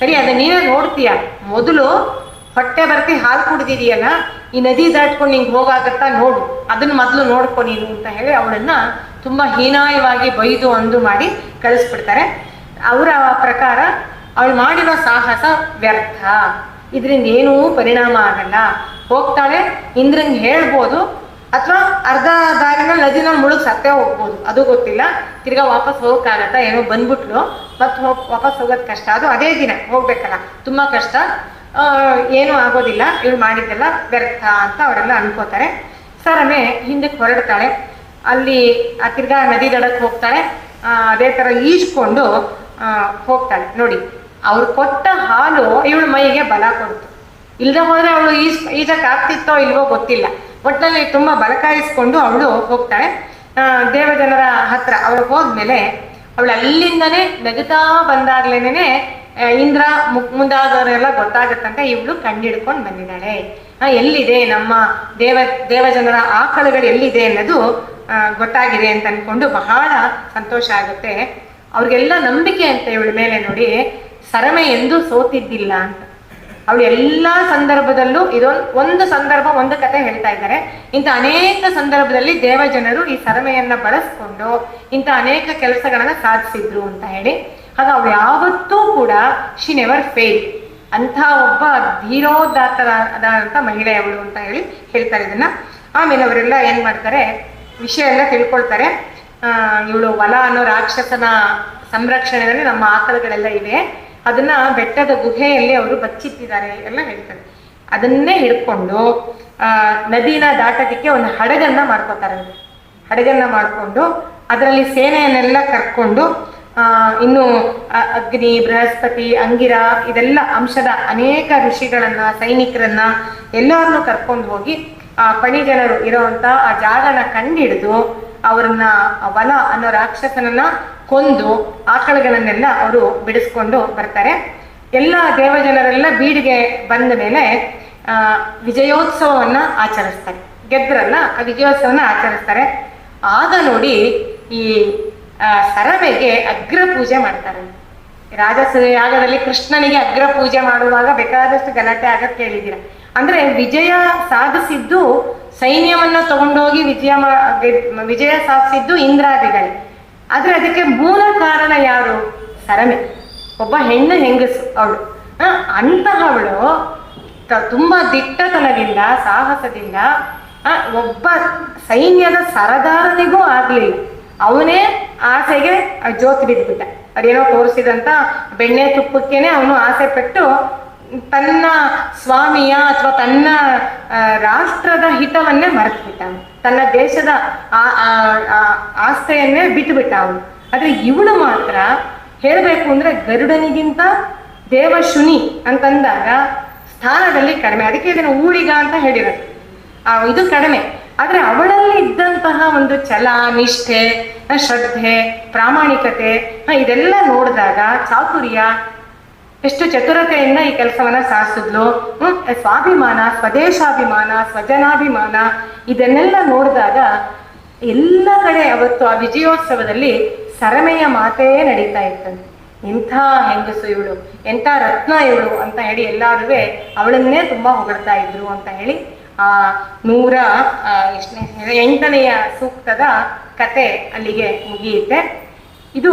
ಸರಿ ಅದ ನೀನೇ ನೋಡ್ತೀಯ. ಮೊದಲು ಹೊಟ್ಟೆ ಬರ್ತಿ ಹಾಲು ಕುಡ್ದಿದೀಯಲ್ಲ, ಈ ನದಿ ದಾಟ್ಕೊಂಡು ನಿಂಗೆ ಹೋಗಾಗತ್ತಾ ನೋಡು. ಅದನ್ನ ಮೊದಲು ನೋಡ್ಕೊ ನೀನು ಅಂತ ಹೇಳಿ ಅವಳನ್ನ ತುಂಬಾ ಹೀನಾಯವಾಗಿ ಬೈದು ಅಂದು ಮಾಡಿ ಕಳಿಸ್ಬಿಡ್ತಾರೆ. ಅವರ ಪ್ರಕಾರ ಅವಳು ಮಾಡಿರೋ ಸಾಹಸ ವ್ಯರ್ಥ. ಇದರಿಂದ ಏನೂ ಪರಿಣಾಮ ಆಗಲ್ಲ. ಹೋಗ್ತಾಳೆ ಇಂದ್ರಂಗೆ ಹೇಳ್ಬೋದು, ಅಥವಾ ಅರ್ಧ ದಾರಿನ ನದಿನ ಮುಳುಗ್ ಸತ್ತೇ ಹೋಗ್ಬೋದು. ಅದು ಗೊತ್ತಿಲ್ಲ. ತಿರ್ಗಾ ವಾಪಸ್ ಹೋಗಕ್ಕಾಗತ್ತಾ ಏನೋ ಬಂದ್ಬಿಟ್ಲು. ಮತ್ತೆ ಹೋಗ್, ವಾಪಸ್ ಹೋಗೋದು ಕಷ್ಟ. ಅದು ಅದೇ ದಿನ ಹೋಗ್ಬೇಕಲ್ಲ. ತುಂಬಾ ಕಷ್ಟ. ಏನೂ ಆಗೋದಿಲ್ಲ. ಇವಳು ಮಾಡಿದ್ದೆಲ್ಲ ವ್ಯರ್ಥ ಅಂತ ಅವರೆಲ್ಲ ಅನ್ಕೋತಾರೆ. ಸರಮೆ ಹಿಂದಕ್ಕೆ ಹೊರಡ್ತಾಳೆ. ಅಲ್ಲಿ, ಆ ತಿರ್ಗಾ ನದಿ ದಡಕ್ಕೆ ಹೋಗ್ತಾಳೆ. ಅದೇ ಥರ ಈಜ್ಕೊಂಡು ಹೋಗ್ತಾಳೆ. ನೋಡಿ ಅವ್ರು ಕೊಟ್ಟ ಹಾಲು ಇವಳ ಮೈಗೆ ಬಲ ಕೊಡ್ತು. ಇಲ್ದೆ ಹೋದ್ರೆ ಅವಳು ಈಜ್ ಈಜಕ್ಕೆ ಆಗ್ತಿತ್ತೋ ಇಲ್ವೋ ಗೊತ್ತಿಲ್ಲ. ಒಟ್ಟಿನಲ್ಲಿ ತುಂಬಾ ಬಲಕಾಯಿಸ್ಕೊಂಡು ಅವಳು ಹೋಗ್ತಾಳೆ. ದೇವಜನರ ಹತ್ರ ಅವಳು ಹೋದ್ಮೇಲೆ ಅವಳು ಅಲ್ಲಿಂದನೇ ನಗುತ್ತಾ ಬಂದಾಗ್ಲೇನೆ ಇಂದ್ರ ಮುಕ್ ಮುಂದಾದವರೆಲ್ಲ ಗೊತ್ತಾಗತ್ತಂತ ಇವಳು ಕಂಡಿಡ್ಕೊಂಡು ಬಂದಿದ್ದಾಳೆ. ಎಲ್ಲಿದೆ ನಮ್ಮ ದೇವ, ದೇವಜನರ ಆಕಳುಗಳು ಎಲ್ಲಿದೆ ಅನ್ನೋದು ಗೊತ್ತಾಗಿದೆ ಅಂತ ಅನ್ಕೊಂಡು ಬಹಳ ಸಂತೋಷ ಆಗುತ್ತೆ. ಅವ್ರಿಗೆಲ್ಲ ನಂಬಿಕೆ ಅಂತ ಇವಳ ಮೇಲೆ ನೋಡಿ. ಸರಮೆ ಎಂದು ಸೋತಿದ್ದಿಲ್ಲ ಅಂತ. ಅವಳು ಎಲ್ಲ ಸಂದರ್ಭದಲ್ಲೂ ಇದೊಂದು ಒಂದು ಸಂದರ್ಭ, ಒಂದು ಕತೆ ಹೇಳ್ತಾ ಇದ್ದಾರೆ. ಇಂಥ ಅನೇಕ ಸಂದರ್ಭದಲ್ಲಿ ದೇವಜನರು ಈ ಸರಮೆಯನ್ನ ಬಳಸ್ಕೊಂಡು ಇಂಥ ಅನೇಕ ಕೆಲಸಗಳನ್ನ ಸಾಧಿಸಿದ್ರು ಅಂತ ಹೇಳಿ. ಆಗ ಅವಳು ಯಾವತ್ತೂ ಕೂಡ ಶಿ ನೆವರ್ ಫೇಲ್. ಅಂತ ಒಬ್ಬ ಧೀರೋದಾತರಾದಂಥ ಮಹಿಳೆ ಅವಳು ಅಂತ ಹೇಳಿ ಹೇಳ್ತಾರೆ ಇದನ್ನ. ಆಮೇಲೆ ಅವರೆಲ್ಲ ಏನ್ ಮಾಡ್ತಾರೆ, ವಿಷಯ ಎಲ್ಲ ತಿಳ್ಕೊಳ್ತಾರೆ. ಇವಳು ವಲ ಅನ್ನೋ ರಾಕ್ಷಸನ ಸಂರಕ್ಷಣೆಯಲ್ಲಿ ನಮ್ಮ ಆಕಳುಗಳೆಲ್ಲ ಇವೆ. ಅದನ್ನ ಬೆಟ್ಟದ ಗುಹೆಯಲ್ಲಿ ಅವರು ಬಚ್ಚಿಟ್ಟಿದ್ದಾರೆ ಎಲ್ಲ ಹೇಳ್ತಾರೆ. ಅದನ್ನೇ ಹಿಡ್ಕೊಂಡು, ಆ, ನದಿನ ದಾಟೋದಕ್ಕೆ ಒಂದು ಹಡಗನ್ನ ಮಾಡ್ಕೋತಾರೆ. ಹಡಗನ್ನ ಮಾಡಿಕೊಂಡು, ಅದರಲ್ಲಿ ಸೇನೆಯನ್ನೆಲ್ಲ ಕರ್ಕೊಂಡು ಇನ್ನು ಅಗ್ನಿ, ಬೃಹಸ್ಪತಿ ಅಂಗಿರ ಇದೆಲ್ಲ ಅಂಶದ ಅನೇಕ ಋಷಿಗಳನ್ನ, ಸೈನಿಕರನ್ನ ಎಲ್ಲರನ್ನು ಕರ್ಕೊಂಡು ಹೋಗಿ, ಆ, ಪಣಿಜನರು ಇರೋವಂಥ ಆ ಜಾಗನ ಕಂಡಿಡಿದು ಅವ್ರನ್ನ ವಲ ಅನ್ನೋ ರಾಕ್ಷಸನನ್ನ ಕೊಂದು ಆಕಳುಗಳನ್ನೆಲ್ಲ ಅವರು ಬಿಡಿಸ್ಕೊಂಡು ಬರ್ತಾರೆ. ಎಲ್ಲ ದೇವಜನರೆಲ್ಲ ಬೀಡಿಗೆ ಬಂದ ಮೇಲೆ ವಿಜಯೋತ್ಸವವನ್ನ ಆಚರಿಸ್ತಾರೆ. ಗೆದ್ರಲ್ಲ, ಆ ವಿಜಯೋತ್ಸವನ ಆಚರಿಸ್ತಾರೆ. ಆಗ ನೋಡಿ ಈ ಸರವೆಗೆ ಅಗ್ರ ಪೂಜೆ ಮಾಡ್ತಾರೆ. ರಾಜಸ ಯಾಗದಲ್ಲಿ ಕೃಷ್ಣನಿಗೆ ಅಗ್ರ ಪೂಜೆ ಮಾಡುವಾಗ ಬೇಕಾದಷ್ಟು ಗಲಾಟೆ ಆಗತ್ ಕೇಳಿದ್ದೀರ. ಅಂದ್ರೆ ವಿಜಯ ಸಾಧಿಸಿದ್ದು ಸೈನ್ಯವನ್ನ ತಗೊಂಡೋಗಿ ವಿಜಯ ವಿಜಯ ಸಾಧಿಸಿದ್ದು ಇಂದ್ರಾದಿಗಳೇ. ಆದ್ರೆ ಅದಕ್ಕೆ ಮೂಲ ಕಾರಣ ಯಾರು? ಸರಮೆ. ಒಬ್ಬ ಹೆಣ್ಣು ಹೆಂಗಸು ಅವಳು. ಅಂತಹವಳು ತುಂಬಾ ದಿಟ್ಟತನದಿಂದ, ಸಾಹಸದಿಂದ ಒಬ್ಬ ಸೈನ್ಯದ ಸರದಾರನಿಗೂ ಆಗ್ಲಿಲ್ಲ. ಅವನೇ ಆಸೆಗೆ ಜ್ಯೋತಿ ಬಿದ್ದುಬಿಟ್ಟ ಅದೇನೋ ತೋರಿಸಿದಂತ ಬೆಣ್ಣೆ ತುಪ್ಪಕ್ಕೇನೆ ಅವನು ಆಸೆ ಪಟ್ಟು ತನ್ನ ಸ್ವಾಮಿಯ ಅಥವಾ ತನ್ನ ರಾಷ್ಟ್ರದ ಹಿತವನ್ನೇ ಮರೆತು ಬಿಟ್ಟ ತನ್ನ ದೇಶದ ಆ- ಬಿಟ್ಟು ಬಿಟ್ಟ ಆಸ್ತೆಯನ್ನೇ ಅವನು ಆದ್ರೆ ಇವಳು ಮಾತ್ರ ಹೇಳಬೇಕು ಅಂದ್ರೆ ಗರುಡನಿಗಿಂತ ದೇವಶುನಿ ಅಂತಂದಾಗ ಸ್ಥಾನದಲ್ಲಿ ಕಡಿಮೆ. ಅದಕ್ಕೆ ಇದನ್ನು ಊಳಿಗ ಅಂತ ಹೇಳಿರೋದು. ಆ, ಇದು ಕಡಿಮೆ. ಆದರೆ ಅವಳಲ್ಲಿ ಇದ್ದಂತಹ ಒಂದು ಛಲ ನಿಷ್ಠೆ ಶ್ರದ್ಧೆ ಪ್ರಾಮಾಣಿಕತೆ ಇದೆಲ್ಲ ನೋಡಿದಾಗ ಚಾತುರ್ಯ ಎಷ್ಟು ಚತುರತೆಯಿಂದ ಈ ಕೆಲಸವನ್ನ ಹ್ಮ್ ಸ್ವಾಭಿಮಾನ, ಸ್ವದೇಶಾಭಿಮಾನ, ಸ್ವಜನಾಭಿಮಾನ, ಇದನ್ನೆಲ್ಲ ನೋಡಿದಾಗ ಎಲ್ಲ ಕಡೆ ಅವತ್ತು ಆ ವಿಜಯೋತ್ಸವದಲ್ಲಿ ಸರಮೆಯ ಮಾತೇ ನಡೀತಾ ಇತ್ತಂತೆ ಎಂಥ ಹೆಂಗಸು ಇವಳು, ಎಂಥ ರತ್ನ ಇವಳು ಅಂತ ಹೇಳಿ ಎಲ್ಲರೂ ಅವಳನ್ನೇ ತುಂಬಾ ಹೊಗಳ್ತಾ ಇದ್ರು ಅಂತ ಹೇಳಿ ಆ ನೂರ ಎಂಟನೆಯ ಸೂಕ್ತದ ಕತೆ ಅಲ್ಲಿಗೆ ಮುಗಿಯುತ್ತೆ. ಇದು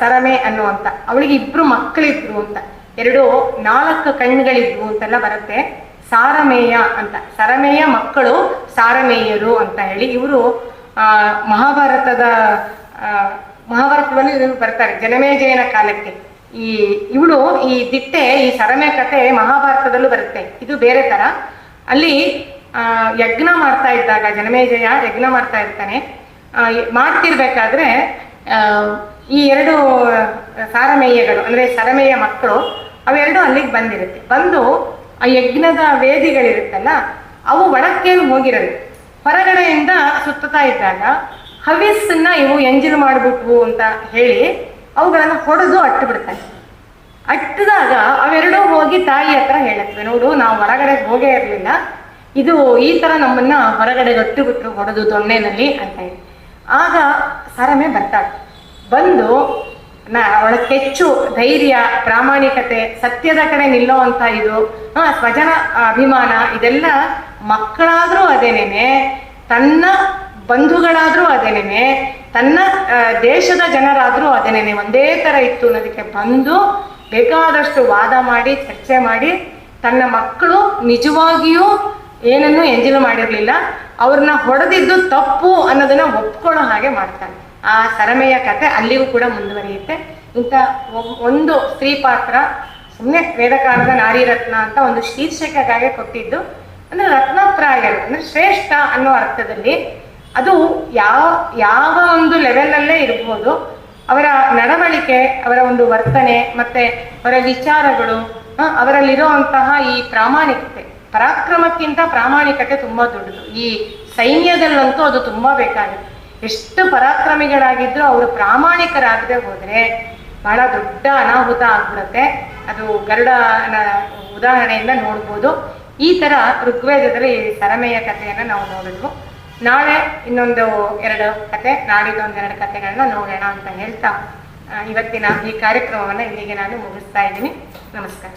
ಸರಮೆ ಅನ್ನುವಂತ, ಅವಳಿಗೆ ಇಬ್ರು ಮಕ್ಕಳಿದ್ರು ಅಂತ. ಎರಡು ನಾಲ್ಕು ಕಣ್ಣುಗಳಿದ್ವು ಅಂತೆಲ್ಲ ಬರುತ್ತೆ. ಸಾರಮೇಯ ಅಂತ. ಸರಮೇಯ ಮಕ್ಕಳು ಸಾರಮೇಯರು ಅಂತ ಹೇಳಿ ಇವರು ಮಹಾಭಾರತದ ಮಹಾಭಾರತದಲ್ಲಿ ಇವರು ಬರ್ತಾರೆ, ಜನಮೇಜಯನ ಕಾಲಕ್ಕೆ. ಈ, ಇವಳು ಈ ದಿಟ್ಟೆ, ಈ ಸರಮೆ ಕತೆ ಮಹಾಭಾರತದಲ್ಲೂ ಬರುತ್ತೆ. ಇದು ಬೇರೆ ತರ. ಅಲ್ಲಿ ಯಜ್ಞ ಮಾಡ್ತಾ ಇದ್ದಾಗ, ಜನಮೇಜಯ ಯಜ್ಞ ಮಾಡ್ತಾ ಇರ್ತಾನೆ. ಮಾಡ್ತಿರ್ಬೇಕಾದ್ರೆ ಈ ಎರಡು ಸಾರಮೇಯಗಳು, ಅಂದ್ರೆ ಸರಮೇಯ ಮಕ್ಕಳು ಅವೆರಡು ಅಲ್ಲಿಗೆ ಬಂದಿರುತ್ತೆ. ಬಂದು ಆ ಯಜ್ಞದ ವೇದಿಗಳಿರುತ್ತಲ್ಲ, ಅವು ಒಳಕ್ಕೇನು ಹೋಗಿರಲ್ಲ. ಹೊರಗಡೆಯಿಂದ ಸುತ್ತತಾ ಇದ್ದಾಗ ಹವಿಸ್ಸನ್ನ ಇವು ಎಂಜಿಲ್ ಮಾಡಿಬಿಟ್ವು ಅಂತ ಹೇಳಿ ಅವುಗಳನ್ನು ಹೊಡೆದು ಅಟ್ಟು ಬಿಡ್ತಾನೆ ಅಟ್ಟಿದಾಗ ಅವೆರಡೂ ಹೋಗಿ ತಾಯಿ ಹತ್ರ ಹೇಳತ್ವೆ ನೋಡು, ನಾವು ಹೊರಗಡೆ ಹೋಗೇ ಇರಲಿಲ್ಲ. ಇದು ಈ ತರ ನಮ್ಮನ್ನ ಹೊರಗಡೆ ಗಟ್ಟು ಬಿಟ್ಟು ಹೊಡೆದು ದೊಣ್ಣೆನಲ್ಲಿ ಅಂತ ಹೇಳಿ. ಆಗ ಸರಮೆ ಬರ್ತಾಳೆ. ಬಂದು ನ ಅವಳ ಕೆಚ್ಚು ಧೈರ್ಯ, ಪ್ರಾಮಾಣಿಕತೆ, ಸತ್ಯದ ಕಡೆ ಅಂತ ಇದು ಸ್ವಜನ ಅಭಿಮಾನ, ಇದೆಲ್ಲ ಮಕ್ಕಳಾದ್ರೂ ಅದೇನೇನೆ, ತನ್ನ ಬಂಧುಗಳಾದ್ರೂ ಅದೇನೇನೆ, ತನ್ನ ದೇಶದ ಜನರಾದ್ರೂ ಅದೇನೇನೆ, ಒಂದೇ ತರ ಇತ್ತು ಅನ್ನೋದಕ್ಕೆ ಬಂದು ಬೇಕಾದಷ್ಟು ವಾದ ಮಾಡಿ, ಚರ್ಚೆ ಮಾಡಿ, ತನ್ನ ಮಕ್ಕಳು ನಿಜವಾಗಿಯೂ ಏನನ್ನು ಎಂಜಿಲು ಮಾಡಿರಲಿಲ್ಲ. ಅವ್ರನ್ನ ಹೊಡೆದಿದ್ದು ತಪ್ಪು ಅನ್ನೋದನ್ನ ಒಪ್ಕೊಳ್ಳೋ ಹಾಗೆ ಮಾಡ್ತಾನೆ. ಆ ಸರಮೆಯ ಕತೆ ಅಲ್ಲಿಗೂ ಕೂಡ ಮುಂದುವರಿಯುತ್ತೆ. ಇಂಥ ಒಂದು ಸ್ತ್ರೀ ಪಾತ್ರ ಸುಮ್ಮನೆ ವೇದಕಾಲದ ನಾರಿ ರತ್ನ ಅಂತ ಒಂದು ಶೀರ್ಷಿಕೆಗಾಗಿ ಕೊಟ್ಟಿದ್ದು. ಅಂದ್ರೆ ರತ್ನಪ್ರಾಯರು ಅಂದ್ರೆ ಶ್ರೇಷ್ಠ ಅನ್ನೋ ಅರ್ಥದಲ್ಲಿ ಅದು ಯಾವ ಯಾವ ಒಂದು ಲೆವೆಲಲ್ಲೇ ಇರ್ಬೋದು. ಅವರ ನಡವಳಿಕೆ, ಅವರ ಒಂದು ವರ್ತನೆ, ಮತ್ತೆ ಅವರ ವಿಚಾರಗಳು ಅವರಲ್ಲಿರುವಂತಹ ಈ ಪ್ರಾಮಾಣಿಕತೆ. ಪರಾಕ್ರಮಕ್ಕಿಂತ ಪ್ರಾಮಾಣಿಕತೆ ತುಂಬಾ ದೊಡ್ಡದು. ಈ ಸೈನ್ಯದಲ್ಲಂತೂ ಅದು ತುಂಬಾ ಬೇಕಾಗುತ್ತೆ. ಎಷ್ಟು ಪರಾಕ್ರಮಿಗಳಾಗಿದ್ರು ಅವರು ಪ್ರಾಮಾಣಿಕರಾಗದೆ ಹೋದ್ರೆ ಬಹಳ ದೊಡ್ಡ ಅನಾಹುತ ಆಗ್ಬಿಡುತ್ತೆ. ಅದು ಗರುಡನ ಉದಾಹರಣೆಯಿಂದ ನೋಡ್ಬೋದು. ಈ ತರ ಋಗ್ವೇದದಲ್ಲಿ ಈ ಸರಮೆಯ ಕಥೆಯನ್ನ ನಾವು ನೋಡಿದ್ವು. ನಾಳೆ ಇನ್ನೊಂದು ಎರಡು ಕತೆ ನಾಡಿದ್ದು ಒಂದೆರಡು ಕಥೆಗಳನ್ನ ನೋಡೋಣ ಅಂತ ಹೇಳ್ತಾ ಇವತ್ತಿನ ಈ ಕಾರ್ಯಕ್ರಮವನ್ನ ಇಲ್ಲಿಗೆ ನಾನು ಮುಗಿಸ್ತಾ ಇದ್ದೀನಿ. ನಮಸ್ಕಾರ.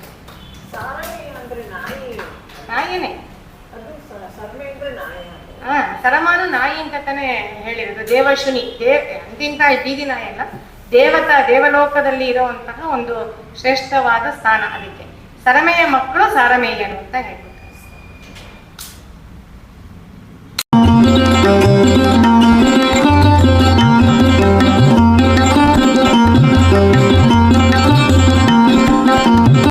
ಸಾರಾಯಿ ಅಂದ್ರೆ ನಾಯಿ. ನಾಯಿನೇ. ಹಾ ಸರಮಾನು ನಾಯಿ ಅಂತ ತಾನೇ ಹೇಳಿರೋದು. ದೇವಶುನಿ, ದೇ, ಅಂತಿಂತ ಬೀದಿ ನಾಯಿ ಅಲ್ಲ, ದೇವತಾ, ದೇವಲೋಕದಲ್ಲಿ ಇರುವಂತಹ ಒಂದು ಶ್ರೇಷ್ಠವಾದ ಸ್ಥಾನ ಅದಕ್ಕೆ. ಸರಮೆಯ ಮಕ್ಕಳು ಸಾರಮೇಯನು ಅಂತ ಹೇಳ್ಬೋದು.